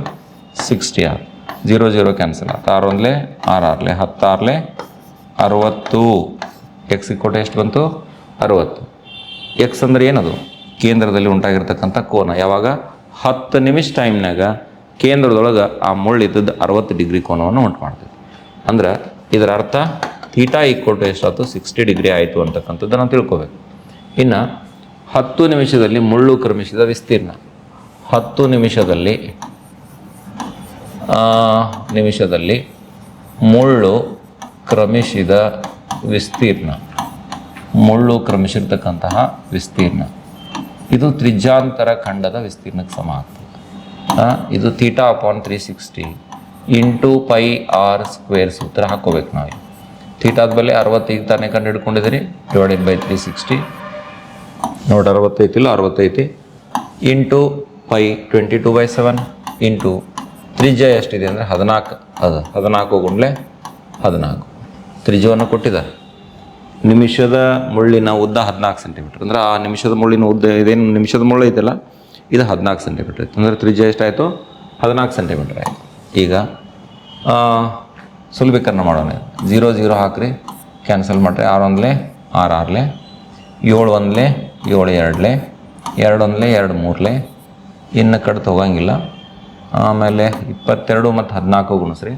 Sixty R. Zero zero cancel ಆಯ್ತು ಆರು ಒಂದಲೇ ಆರು ಆರ್ಲೆ ಹತ್ತು ಆರ್ಲೆ ಅರುವತ್ತು. ಎಕ್ಸ್ ಈಕ್ವಲ್ ಟು ಎಷ್ಟು ಬಂತು? ಅರುವತ್ತು. ಎಕ್ಸ್ ಅಂದರೆ ಏನದು? ಕೇಂದ್ರದಲ್ಲಿ ಉಂಟಾಗಿರ್ತಕ್ಕಂಥ ಕೋನ. ಯಾವಾಗ? ಹತ್ತು ನಿಮಿಷ ಟೈಮ್ನಾಗ ಕೇಂದ್ರದೊಳಗೆ ಆ ಮುಳ್ಳು ಇದ್ದದ್ದು ಅರವತ್ತು ಡಿಗ್ರಿ ಕೋನವನ್ನು ಉಂಟು ಮಾಡ್ತೈತಿ ಅಂದ್ರೆ ಇದರ ಅರ್ಥ ಥೀಟಾ ಈಕ್ವಲ್ ಟು ಎಷ್ಟಾಯ್ತು ಸಿಕ್ಸ್ಟಿ ಡಿಗ್ರಿ ಆಯಿತು ಅಂತಕ್ಕಂಥದ್ದನ್ನು ತಿಳ್ಕೊಬೇಕು. ಇನ್ನು ಹತ್ತು ನಿಮಿಷದಲ್ಲಿ ಮುಳ್ಳು ಕ್ರಮಿಸಿದ ವಿಸ್ತೀರ್ಣ. ಹತ್ತು ನಿಮಿಷದಲ್ಲಿ ನಿಮಿಷದಲ್ಲಿ ಮುಳ್ಳು ಕ್ರಮಿಸಿದ ವಿಸ್ತೀರ್ಣ. ಮುಳ್ಳು ಕ್ರಮಿಸಿರ್ತಕ್ಕಂತಹ ವಿಸ್ತೀರ್ಣ. ಇದು ತ್ರಿಜ್ಯಾಂತರ ಖಂಡದ ವಿಸ್ತೀರ್ಣಕ್ಕೆ ಸಮ ಆಗ್ತದೆ. ಇದು theta upon three sixty into pi R square ಸೂತ್ರ ಹಾಕೋಬೇಕು ನಾವು. ಥೀಟಾದ ಬೆಲೆ ಅರವತ್ತೈದು ತಾನೇ ಕಂಡು ಹಿಡ್ಕೊಂಡಿದ್ದೀರಿ ಡಿವೈಡೆಡ್ ಬೈ ತ್ರೀ ಸಿಕ್ಸ್ಟಿ ನೋಡಿ ಅರವತ್ತೈತಿಲ್ಲ ಅರವತ್ತೈತಿ into pi twenty two by seven into ತ್ರಿಜ ಎಷ್ಟಿದೆ ಅಂದರೆ ಹದಿನಾಲ್ಕು. ಅದು ಹದಿನಾಲ್ಕು ಗುಂಡ್ಲೆ ಹದಿನಾಲ್ಕು. ತ್ರಿಜವನ್ನು ಕೊಟ್ಟಿದ್ದಾರೆ. ನಿಮಿಷದ ಮುಳ್ಳಿನ ಉದ್ದ ಹದಿನಾಲ್ಕು ಸೆಂಟಿಮೀಟರ್ ಅಂದ್ರೆ ಆ ನಿಮಿಷದ ಮುಳ್ಳಿನ ಉದ್ದ ಇದೇನು ನಿಮಿಷದ ಮುಳ್ಳು ಐತಲ್ಲ? ಇದು ಹದಿನಾಲ್ಕು ಸೆಂಟಿಮೀಟ್ರ್ ಆಯಿತು. ಅಂದರೆ ತ್ರಿಜ್ಯ ಎಷ್ಟಾಯಿತು? ಹದಿನಾಲ್ಕು ಸೆಂಟಿಮೀಟ್ರ್ ಆಯಿತು. ಈಗ ಸುಲಭೀಕರಣ ಮಾಡೋಣ. ಜೀರೋ ಜೀರೋ ಹಾಕ್ರಿ. ಕ್ಯಾನ್ಸಲ್ ಮಾಡಿರಿ. ಆರು ಒಂದಲೇ, ಆರು ಆರ್ಲೆ. ಏಳು ಒಂದಲೇ, ಏಳು ಎರಡಲೆ. ಎರಡು ಒಂದಲೇ, ಎರಡು ಮೂರಲೆ. ಇನ್ನು ಕಡೆ ಹೋಗಂಗಿಲ್ಲ ಆಮೇಲೆ ಇಪ್ಪತ್ತೆರಡು ಮತ್ತು ಹದಿನಾಲ್ಕು ಗುಣಿಸ್ರಿ.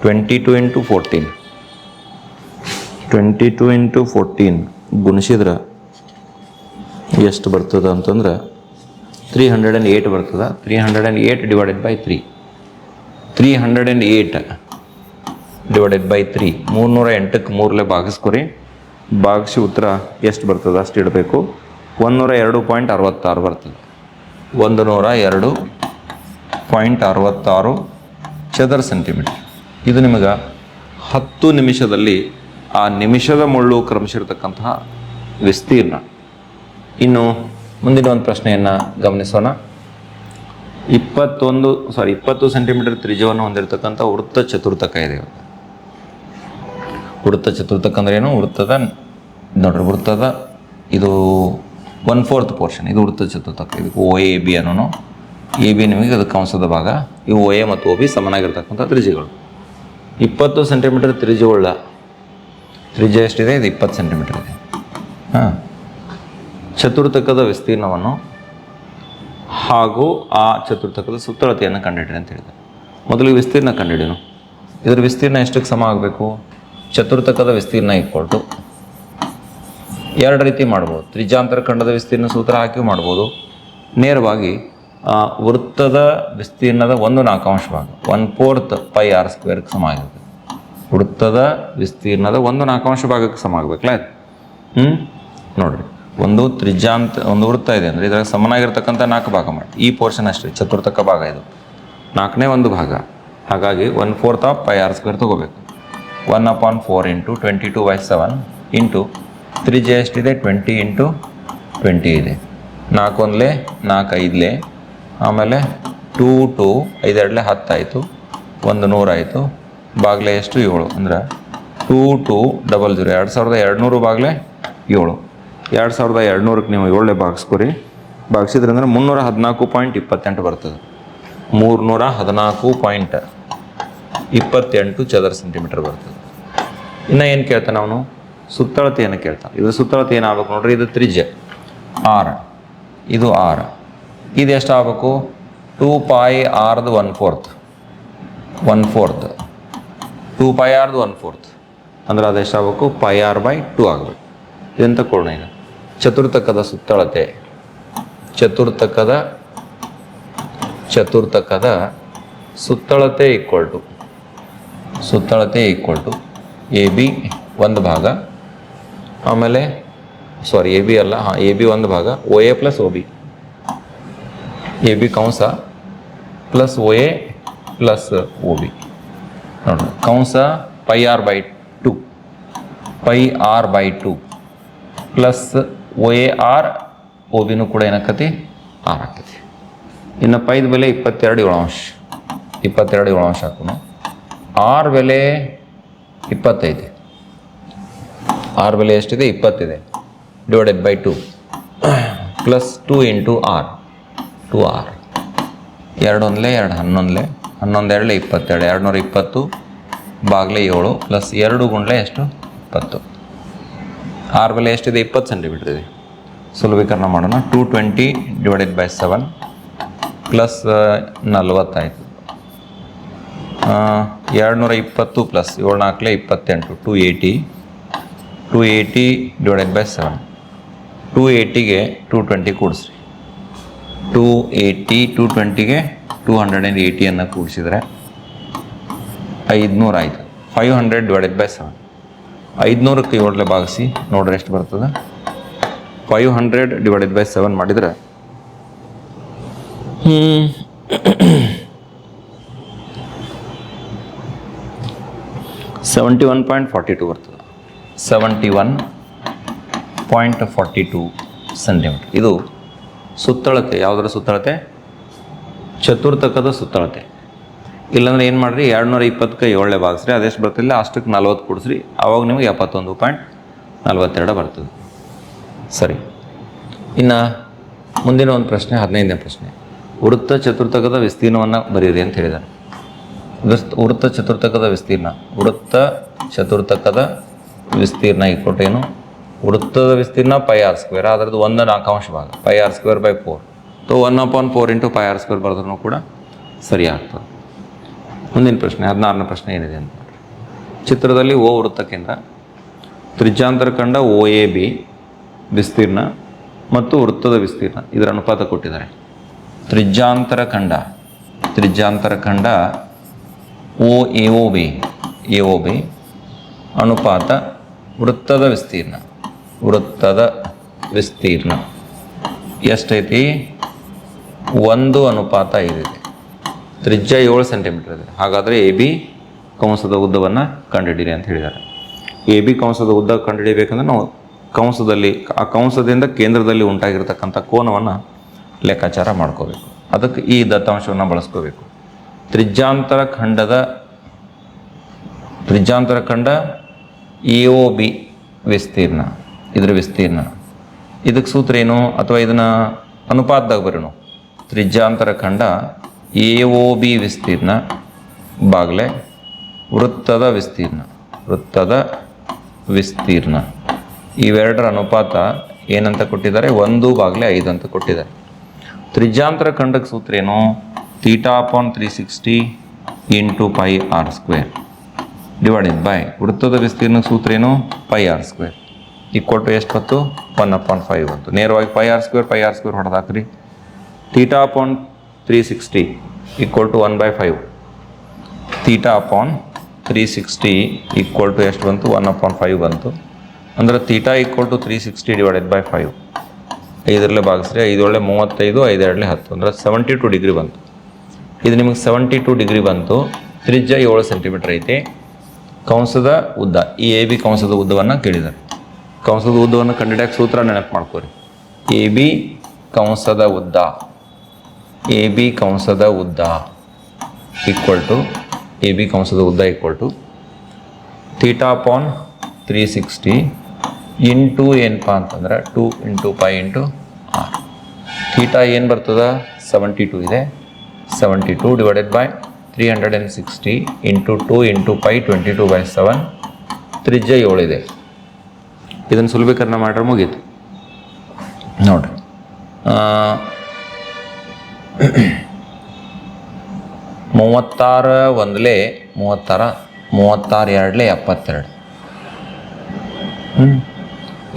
Twenty two into fourteen. Twenty two into fourteen ಗುಣಿಸಿದ್ರೆ ಎಷ್ಟು ಬರ್ತದೆ ಅಂತಂದ್ರೆ ತ್ರೀ ಹಂಡ್ರೆಡ್ ಆ್ಯಂಡ್ ಏಯ್ಟ್ ಬರ್ತದೆ. Three hundred and eight divided by three three hundred and eight divided by three ಮೂರ್ನೂರ ಎಂಟಕ್ಕೆ ಮೂರಲೆ ಭಾಗಿಸ್ಕೊರಿ. ಭಾಗಿಸಿ ಉತ್ತರ ಎಷ್ಟು ಬರ್ತದೆ ಅಷ್ಟು ಇಡಬೇಕು. ಒಂದುನೂರ ಎರಡು ಪಾಯಿಂಟ್ ಅರವತ್ತಾರು ಬರ್ತದೆ. ಒಂದು ನೂರ ಎರಡು ಪಾಯಿಂಟ್ ಅರವತ್ತಾರು ಚದರ ಸೆಂಟಿಮೀಟರ್ ಇದು ನಿಮಗೆ ಹತ್ತು ನಿಮಿಷದಲ್ಲಿ ಆ ನಿಮಿಷದ ಮುಳ್ಳು ಕ್ರಮಿಸಿರ್ತಕ್ಕಂತಹ ವಿಸ್ತೀರ್ಣ. ಇನ್ನು ಮುಂದಿನ ಒಂದು ಪ್ರಶ್ನೆಯನ್ನು ಗಮನಿಸೋಣ. ಇಪ್ಪತ್ತೊಂದು ಸಾರಿ ಇಪ್ಪತ್ತು ಸೆಂಟಿಮೀಟರ್ ತ್ರಿಜ್ಯವನ್ನು ಹೊಂದಿರತಕ್ಕಂಥ ವೃತ್ತ ಚತುರ್ಥಕ ಇದೆ. ವೃತ್ತ ಚತುರ್ಥಕ ಅಂದ್ರೆ ಏನು? ವೃತ್ತದ, ನೋಡ್ರಿ, ವೃತ್ತದ ಇದು ಒನ್ ಫೋರ್ತ್ ಪೋರ್ಷನ್ ಇದು ವೃತ್ತ ಚತುರ್ಥಕ, ಇದು ಓ ಎ ಬಿ ಅನ್ನೋನು. ಎ ಬಿ ನಿಮಗೆ ಅದು ಕಂಸದ ಭಾಗ. ಇವು ಓ ಎ ಮತ್ತು ಒ ಬಿ ಸಮನಾಗಿರ್ತಕ್ಕಂಥ ತ್ರಿಜ್ಯಗಳು. ಇಪ್ಪತ್ತು ಸೆಂಟಿಮೀಟರ್ ತ್ರಿಜ್ಯವುಳ್ಳ ತ್ರಿಜ್ಯ ಎಷ್ಟಿದೆ? ಇದು ಇಪ್ಪತ್ತು ಸೆಂಟಿಮೀಟರ್ ಇದೆ. ಹಾಂ. ಚತುರ್ಥಕದ ವಿಸ್ತೀರ್ಣವನ್ನು ಹಾಗೂ ಆ ಚತುರ್ಥಕದ ಸುತ್ತಳತೆಯನ್ನು ಕಂಡುಹಿಡಿರಿ ಅಂತ ಹೇಳಿದೆ. ಮೊದಲು ವಿಸ್ತೀರ್ಣ ಕಂಡುಹಿಡಿನು ಇದರ ವಿಸ್ತೀರ್ಣ ಎಷ್ಟಕ್ಕೆ ಸಮ ಆಗಬೇಕು? ಚತುರ್ಥಕದ ವಿಸ್ತೀರ್ಣ ಇಕ್ಕೊಟ್ಟು ಎರಡು ರೀತಿ ಮಾಡ್ಬೋದು. ತ್ರಿಜಾಂತರ ಖಂಡದ ವಿಸ್ತೀರ್ಣ ಸೂತ್ರ ಹಾಕಿ ಮಾಡ್ಬೋದು. ನೇರವಾಗಿ ವೃತ್ತದ ವಿಸ್ತೀರ್ಣದ ಒಂದು ನಾಲ್ಕಾಂಶ ಭಾಗ ಒನ್ ಫೋರ್ತ್ ಪೈ ಆರ್ ಸ್ಕ್ವೇರ್ಗೆ ಸಮ ಆಗಿರುತ್ತೆ. ವೃತ್ತದ ವಿಸ್ತೀರ್ಣದ ಒಂದು ನಾಲ್ಕಾಂಶ ಭಾಗಕ್ಕೆ ಸಮ ಆಗಬೇಕಲ್ಲ? ಹ್ಞೂ ನೋಡ್ರಿ. ಒಂದು ತ್ರಿಜ್ಯಾಂತ ಒಂದು ವೃತ್ತ ಇದೆ ಅಂದರೆ ಇದ್ರಾಗ ಸಮನಾಗಿರ್ತಕ್ಕಂಥ ನಾಲ್ಕು ಭಾಗ ಮಾಡಿ ಈ ಪೋರ್ಷನ್ ಅಷ್ಟೇ, ಚತುರ್ಥಕ ಭಾಗ ಇದು. ನಾಲ್ಕನೇ ಒಂದು ಭಾಗ. ಹಾಗಾಗಿ one fourth of pi R square ತೊಗೋಬೇಕು. One upon four into twenty two by seven into ತ್ರಿಜ್ಯ ಎಷ್ಟಿದೆ ಟ್ವೆಂಟಿ ಇಂಟು ಟ್ವೆಂಟಿ ಇದೆ. ನಾಲ್ಕು ಒಂದ್ಲೆ, ನಾಲ್ಕು ಐದಲೆ, ಆಮೇಲೆ ಟೂ ಟು ಐದೆರಡಲೆ ಹತ್ತಾಯಿತು ಒಂದು ನೂರಾಯಿತು ಬಾಗಿಲೆ ಎಷ್ಟು? ಏಳು. ಅಂದ್ರೆ ಟೂ ಟು ಡಬಲ್ ಜೀರೋ ಎರಡು ಸಾವಿರದ ಎರಡುನೂರು ಬಾಗ್ಲೆ ಏಳು. ಎರಡು ಸಾವಿರದ ಎರಡುನೂರಕ್ಕೆ ನೀವು ಏಳನೇ ಭಾಗಿಸ್ಕೊರಿ ಬಾಗಿಸಿದ್ರೆ ಅಂದ್ರೆ ಮುನ್ನೂರ ಹದಿನಾಲ್ಕು ಪಾಯಿಂಟ್ ಇಪ್ಪತ್ತೆಂಟು ಬರ್ತದೆ. ಮೂರುನೂರ ಹದಿನಾಲ್ಕು ಪಾಯಿಂಟ್ ಇಪ್ಪತ್ತೆಂಟು ಚದರ ಸೆಂಟಿಮೀಟರ್ ಬರ್ತದೆ. ಇನ್ನು ಏನು ಕೇಳ್ತಾನೆ ಅವನು? ಸುತ್ತಳತೆಯನ್ನು ಕೇಳ್ತಾನೆ? ಇದು ಸುತ್ತಳತೆ ಏನಾಗಬೇಕು ನೋಡ್ರಿ, ಇದು ತ್ರಿಜ್ಯ. ಆರ್. ಇದು ಆರ್. ಇದು ಎಷ್ಟು ಆಗಬೇಕು? Two pi ಆರ್ದು one fourth one fourth two pi ಆರ್ದು one fourth ಅಂದ್ರೆ ಅದು ಎಷ್ಟಾಗಬೇಕು ಪೈ ಆರ್ ಬೈ ಟೂ ಆಗಬೇಕು. ಇದೆಂತ ಕೊಡೋಣ ಈಗ ಚತುರ್ಥಕದ ಸುತ್ತಳತೆ. ಚತುರ್ಥಕದ ಚತುರ್ಥಕದ ಸುತ್ತಳತೆ ಈಕ್ವಲ್ ಟು ಸುತ್ತಳತೆ ಈಕ್ವಲ್ ಟು ಎ ಬಿ ಒಂದು ಭಾಗ. ಆಮೇಲೆ ಸಾರಿ ಎ ಬಿ ಅಲ್ಲ, ಹಾಂ ಎ ಬಿ ಒಂದು ಭಾಗ. O A plus O B A B Kamsa plus O A plus O B ನೋಡಿ ಕಂಸ pi R by two pi R by two plus O A R O ಬಿನೂ ಕೂಡ ಏನಾಕತಿ R ಆಕತಿ ಇನ್ನು ಪೈದ ಬೆಲೆ ಇಪ್ಪತ್ತೆರಡು ಏಳಾಂಶ ಇಪ್ಪತ್ತೆರಡು ಏಳಾಂಶ ಹಾಕೋಣ ಆರ್ ಬೆಲೆ ಇಪ್ಪತ್ತೈದು. ಆರ್ ಬೆಲೆ ಎಷ್ಟಿದೆ? ಇಪ್ಪತ್ತಿದೆ. Divided by two plus two into R two R ಎರಡು ಒಂದಲೇ ಎರಡು, ಹನ್ನೊಂದಲೇ. ಹನ್ನೊಂದು ಎರಡಲೇ ಇಪ್ಪತ್ತೆರಡು. ಎರಡು ನೂರ ಇಪ್ಪತ್ತು ಬಾಗ್ಲೆ ಏಳು. ಪ್ಲಸ್ ಎರಡು ಗುಂಡ್ಲೆ ಎಷ್ಟು? ಇಪ್ಪತ್ತು. ಆರ್ ಬೆಲೆ ಎಷ್ಟಿದೆ? ಇಪ್ಪತ್ತು ಸೆಂಟಿಮೀಟರ್ ಇದೆ. ಸುಲಭೀಕರಣ ಮಾಡೋಣ. Two twenty divided by seven plus ನಲ್ವತ್ತಾಯಿತು. ಎರಡುನೂರ ಇಪ್ಪತ್ತು ಪ್ಲಸ್ ಏಳು ನಾಲ್ಕಲೇ ಇಪ್ಪತ್ತೆಂಟು two eighty two eighty divided by seven two ಏಯ್ಟಿಗೆ two twenty ಕೂಡಿಸ್ರಿ. ಟೂ ಏಯ್ಟಿ ಟು ಟ್ವೆಂಟಿಗೆ ಟೂ ಹಂಡ್ರೆಡ್ ಆ್ಯಂಡ್ ಏಯ್ಟಿಯನ್ನು ಕೂಡಿಸಿದರೆ ಐದುನೂರ ಆಯಿತು five hundred divided by seven ಐದುನೂರಕ್ಕೆ ಏಳಲೆ ಭಾಗಿಸಿ ನೋಡ್ರಿ ಎಷ್ಟು ಬರ್ತದೆ. Five hundred divided by seven ಮಾಡಿದರೆ. Seventy one point forty two ಬರ್ತದೆ. Seventy one point forty two centimetre. ಇದು ಸುತ್ತಳತೆ ಯಾವುದರ ಸುತ್ತಳತೆ ಚತುರ್ಥಕದ ಸುತ್ತಳತೆ ಇಲ್ಲಾಂದ್ರೆ ಏನು ಮಾಡಿರಿ? ಎರಡು ನೂರ ಇಪ್ಪತ್ತಕ್ಕೆ ಏಳನೇ ಭಾಗಿಸ್ರಿ ಅದೆಷ್ಟು ಬರ್ತಿಲ್ಲ ಅಷ್ಟಕ್ಕೆ ನಲ್ವತ್ತು ಕೊಡಿಸ್ರಿ. ಅವಾಗ ನಿಮಗೆ ಎಪ್ಪತ್ತೊಂದು ಪಾಯಿಂಟ್ ನಲ್ವತ್ತೆರಡು ಬರ್ತದೆ. ಸರಿ. ಇನ್ನು ಮುಂದಿನ ಒಂದು ಪ್ರಶ್ನೆ, ಹದಿನೈದನೇ ಪ್ರಶ್ನೆ. ವೃತ್ತ ಚತುರ್ಥಕದ ವಿಸ್ತೀರ್ಣವನ್ನು ಬರೀರಿ ಅಂತ ಹೇಳಿದ್ದಾರೆ ವೃತ್ತ ಚತುರ್ಥಕದ ವಿಸ್ತೀರ್ಣ. ವೃತ್ತ ಚತುರ್ಥಕದ ವಿಸ್ತೀರ್ಣ ಈ ಏನು? ವೃತ್ತದ ವಿಸ್ತೀರ್ಣ ಪೈ ಆರ್ ಸ್ಕ್ವೇರ್ ಅದರದ್ದು ಒಂದು ನಾಲ್ಕಾಂಶ ಭಾಗ. Pi r square by four so one upon four into pi r square ಬರೆದ್ರೂ ಕೂಡ ಸರಿ ಆಗ್ತದೆ. ಮುಂದಿನ ಪ್ರಶ್ನೆ, ಹದಿನಾರನೇ ಪ್ರಶ್ನೆ ಏನಿದೆ ಅಂತ ಚಿತ್ರದಲ್ಲಿ ಓ ವೃತ್ತಕ್ಕಿಂತ ಕೇಂದ್ರ, ತ್ರಿಜ್ಯಾಂತರ ಖಂಡ ಓ ಎ ಬಿ ವಿಸ್ತೀರ್ಣ ಮತ್ತು ವೃತ್ತದ ವಿಸ್ತೀರ್ಣ, ಇದರ ಅನುಪಾತ ಕೊಟ್ಟಿದ್ದಾರೆ. ತ್ರಿಜ್ಯಾಂತರ ಖಂಡ ತ್ರಿಜ್ಯಾಂತರ ಖಂಡ O A O B, A O B ಅನುಪಾತ ವೃತ್ತದ ವಿಸ್ತೀರ್ಣ ವೃತ್ತದ ವಿಸ್ತೀರ್ಣ. ಎಷ್ಟೈತಿ? ಒಂದು ಅನುಪಾತ ಐದಿದೆ ತ್ರಿಜ್ಯ ಏಳು ಸೆಂಟಿಮೀಟರ್ ಇದೆ. ಹಾಗಾದರೆ ಎ ಬಿ ಕಂಸದ ಉದ್ದವನ್ನು ಕಂಡುಹಿಡಿಯಿರಿ ಅಂತ ಹೇಳಿದ್ದಾರೆ. ಎ ಬಿ ಕಂಸದ ಉದ್ದ ಕಂಡುಹಿಡಿಯಬೇಕಂದ್ರೆ ನಾವು ಕಂಸದಲ್ಲಿ, ಆ ಕಂಸದಿಂದ ಕೇಂದ್ರದಲ್ಲಿ ಉಂಟಾಗಿರ್ತಕ್ಕಂಥ ಕೋನವನ್ನು ಲೆಕ್ಕಾಚಾರ ಮಾಡ್ಕೋಬೇಕು. ಅದಕ್ಕೆ ಈ ದತ್ತಾಂಶವನ್ನು ಬಳಸ್ಕೋಬೇಕು. ತ್ರಿಜ್ಯಾಂತರ ಖಂಡದ, ತ್ರಿಜ್ಯಾಂತರ ಖಂಡ ಎ ಒ ಬಿ ವಿಸ್ತೀರ್ಣ, ಇದರ ವಿಸ್ತೀರ್ಣ. ಇದಕ್ಕೆ ಸೂತ್ರ ಏನು? ಅಥವಾ ಇದನ್ನು ಅನುಪಾತದಾಗ ಬರೋಣ. ತ್ರಿಜ್ಯಾಂತರ ಖಂಡ ಎ ಒ ಬಿ ವಿಸ್ತೀರ್ಣ ಬಾಗ್ಲೆ ವೃತ್ತದ ವಿಸ್ತೀರ್ಣ ವೃತ್ತದ ವಿಸ್ತೀರ್ಣ. ಇವೆರಡರ ಅನುಪಾತ ಏನಂತ ಕೊಟ್ಟಿದ್ದಾರೆ? ಒಂದು ಬಾಗ್ಲೆ ಐದು ಅಂತ ಕೊಟ್ಟಿದ್ದಾರೆ. ತ್ರಿಜ್ಯಾಂತರ ಖಂಡಕ್ಕೆ ಸೂತ್ರ ಏನು? Theta three sixty into pi r square. Divided by ವೃತ್ತದ ವಿಸ್ತೀರ್ಣ ಸೂತ್ರ ಏನು? Pi R square. ಈಕ್ವಲ್ ಕೊಟ್ಟು ಎಷ್ಟು ಬಂತು? ಒನ್ ಅಪಾನ್ ಫೈವ್ ಬಂತು. ನೇರವಾಗಿ pi r square, pi r square ಹೊಡೆದಾಕ್ರಿ. Theta upon three sixty to to one by five theta upon three sixty equal to ಎಷ್ಟು ಬಂತು? ಒನ್ ಅಪಾನ್ ಫೈವ್ ಬಂತು. ಅಂದರೆ theta equal to three sixty by by five ಐದರಲ್ಲೇ ಭಾಗಿಸ್ರಿ ಐದೊಳ್ಳೆ ಮೂವತ್ತೈದು, ಐದೆರಡಲೆ ಹತ್ತು. ಅಂದರೆ ಸೆವೆಂಟಿ ಟು ಡಿಗ್ರಿ ಬಂತು. ಇದು ನಿಮಗೆ ಸೆವೆಂಟಿ ಟು ಡಿಗ್ರಿ ಬಂತು. ತ್ರಿಜ್ಯ ಏಳು ಸೆಂಟಿಮೀಟರ್ ಐತಿ. ಕಂಸದ ಉದ್ದ. ಈ ಎ ಬಿ ಕಂಸದ ಉದ್ದವನ್ನು ಕೇಳಿದ್ದಾರೆ. ಕಂಸದ ಉದ್ದವನ್ನು ಕಂಡಿಡಿಯಕ್ಕೆ ಸೂತ್ರ ನೆನಪು ಮಾಡ್ಕೋರಿ. ಎ ಬಿ ಕಂಸದ ಉದ್ದ. ಎ ಬಿ ಕಂಸದ ಉದ್ದ ಈಕ್ವಲ್ ಟು ಎ ಬಿ ಕಂಸದ ಉದ್ದ equal to theta upon three sixty into ಏನಪ್ಪ ಅಂತಂದ್ರೆ two into pi into r theta ಏನು ಬರ್ತದ? ಸೆವೆಂಟಿ ಟು ಇದೆ. Seventy two divided by three hundred and sixty into two into pi twenty two by seven ತ್ರಿಜ್ಯ ಏಳಿದೆ ಇದನ್ನು ಸುಲಭೀಕರಣ ಮಾಡ್ರೆ ಮುಗೀತು. ನೋಡ್ರಿ. ಮೂವತ್ತಾರು ಒಂದಲೇ ಮೂವತ್ತಾರ ಮೂವತ್ತಾರು ಎರಡಲೇ ಎಪ್ಪತ್ತೆರಡು. ಹ್ಞೂ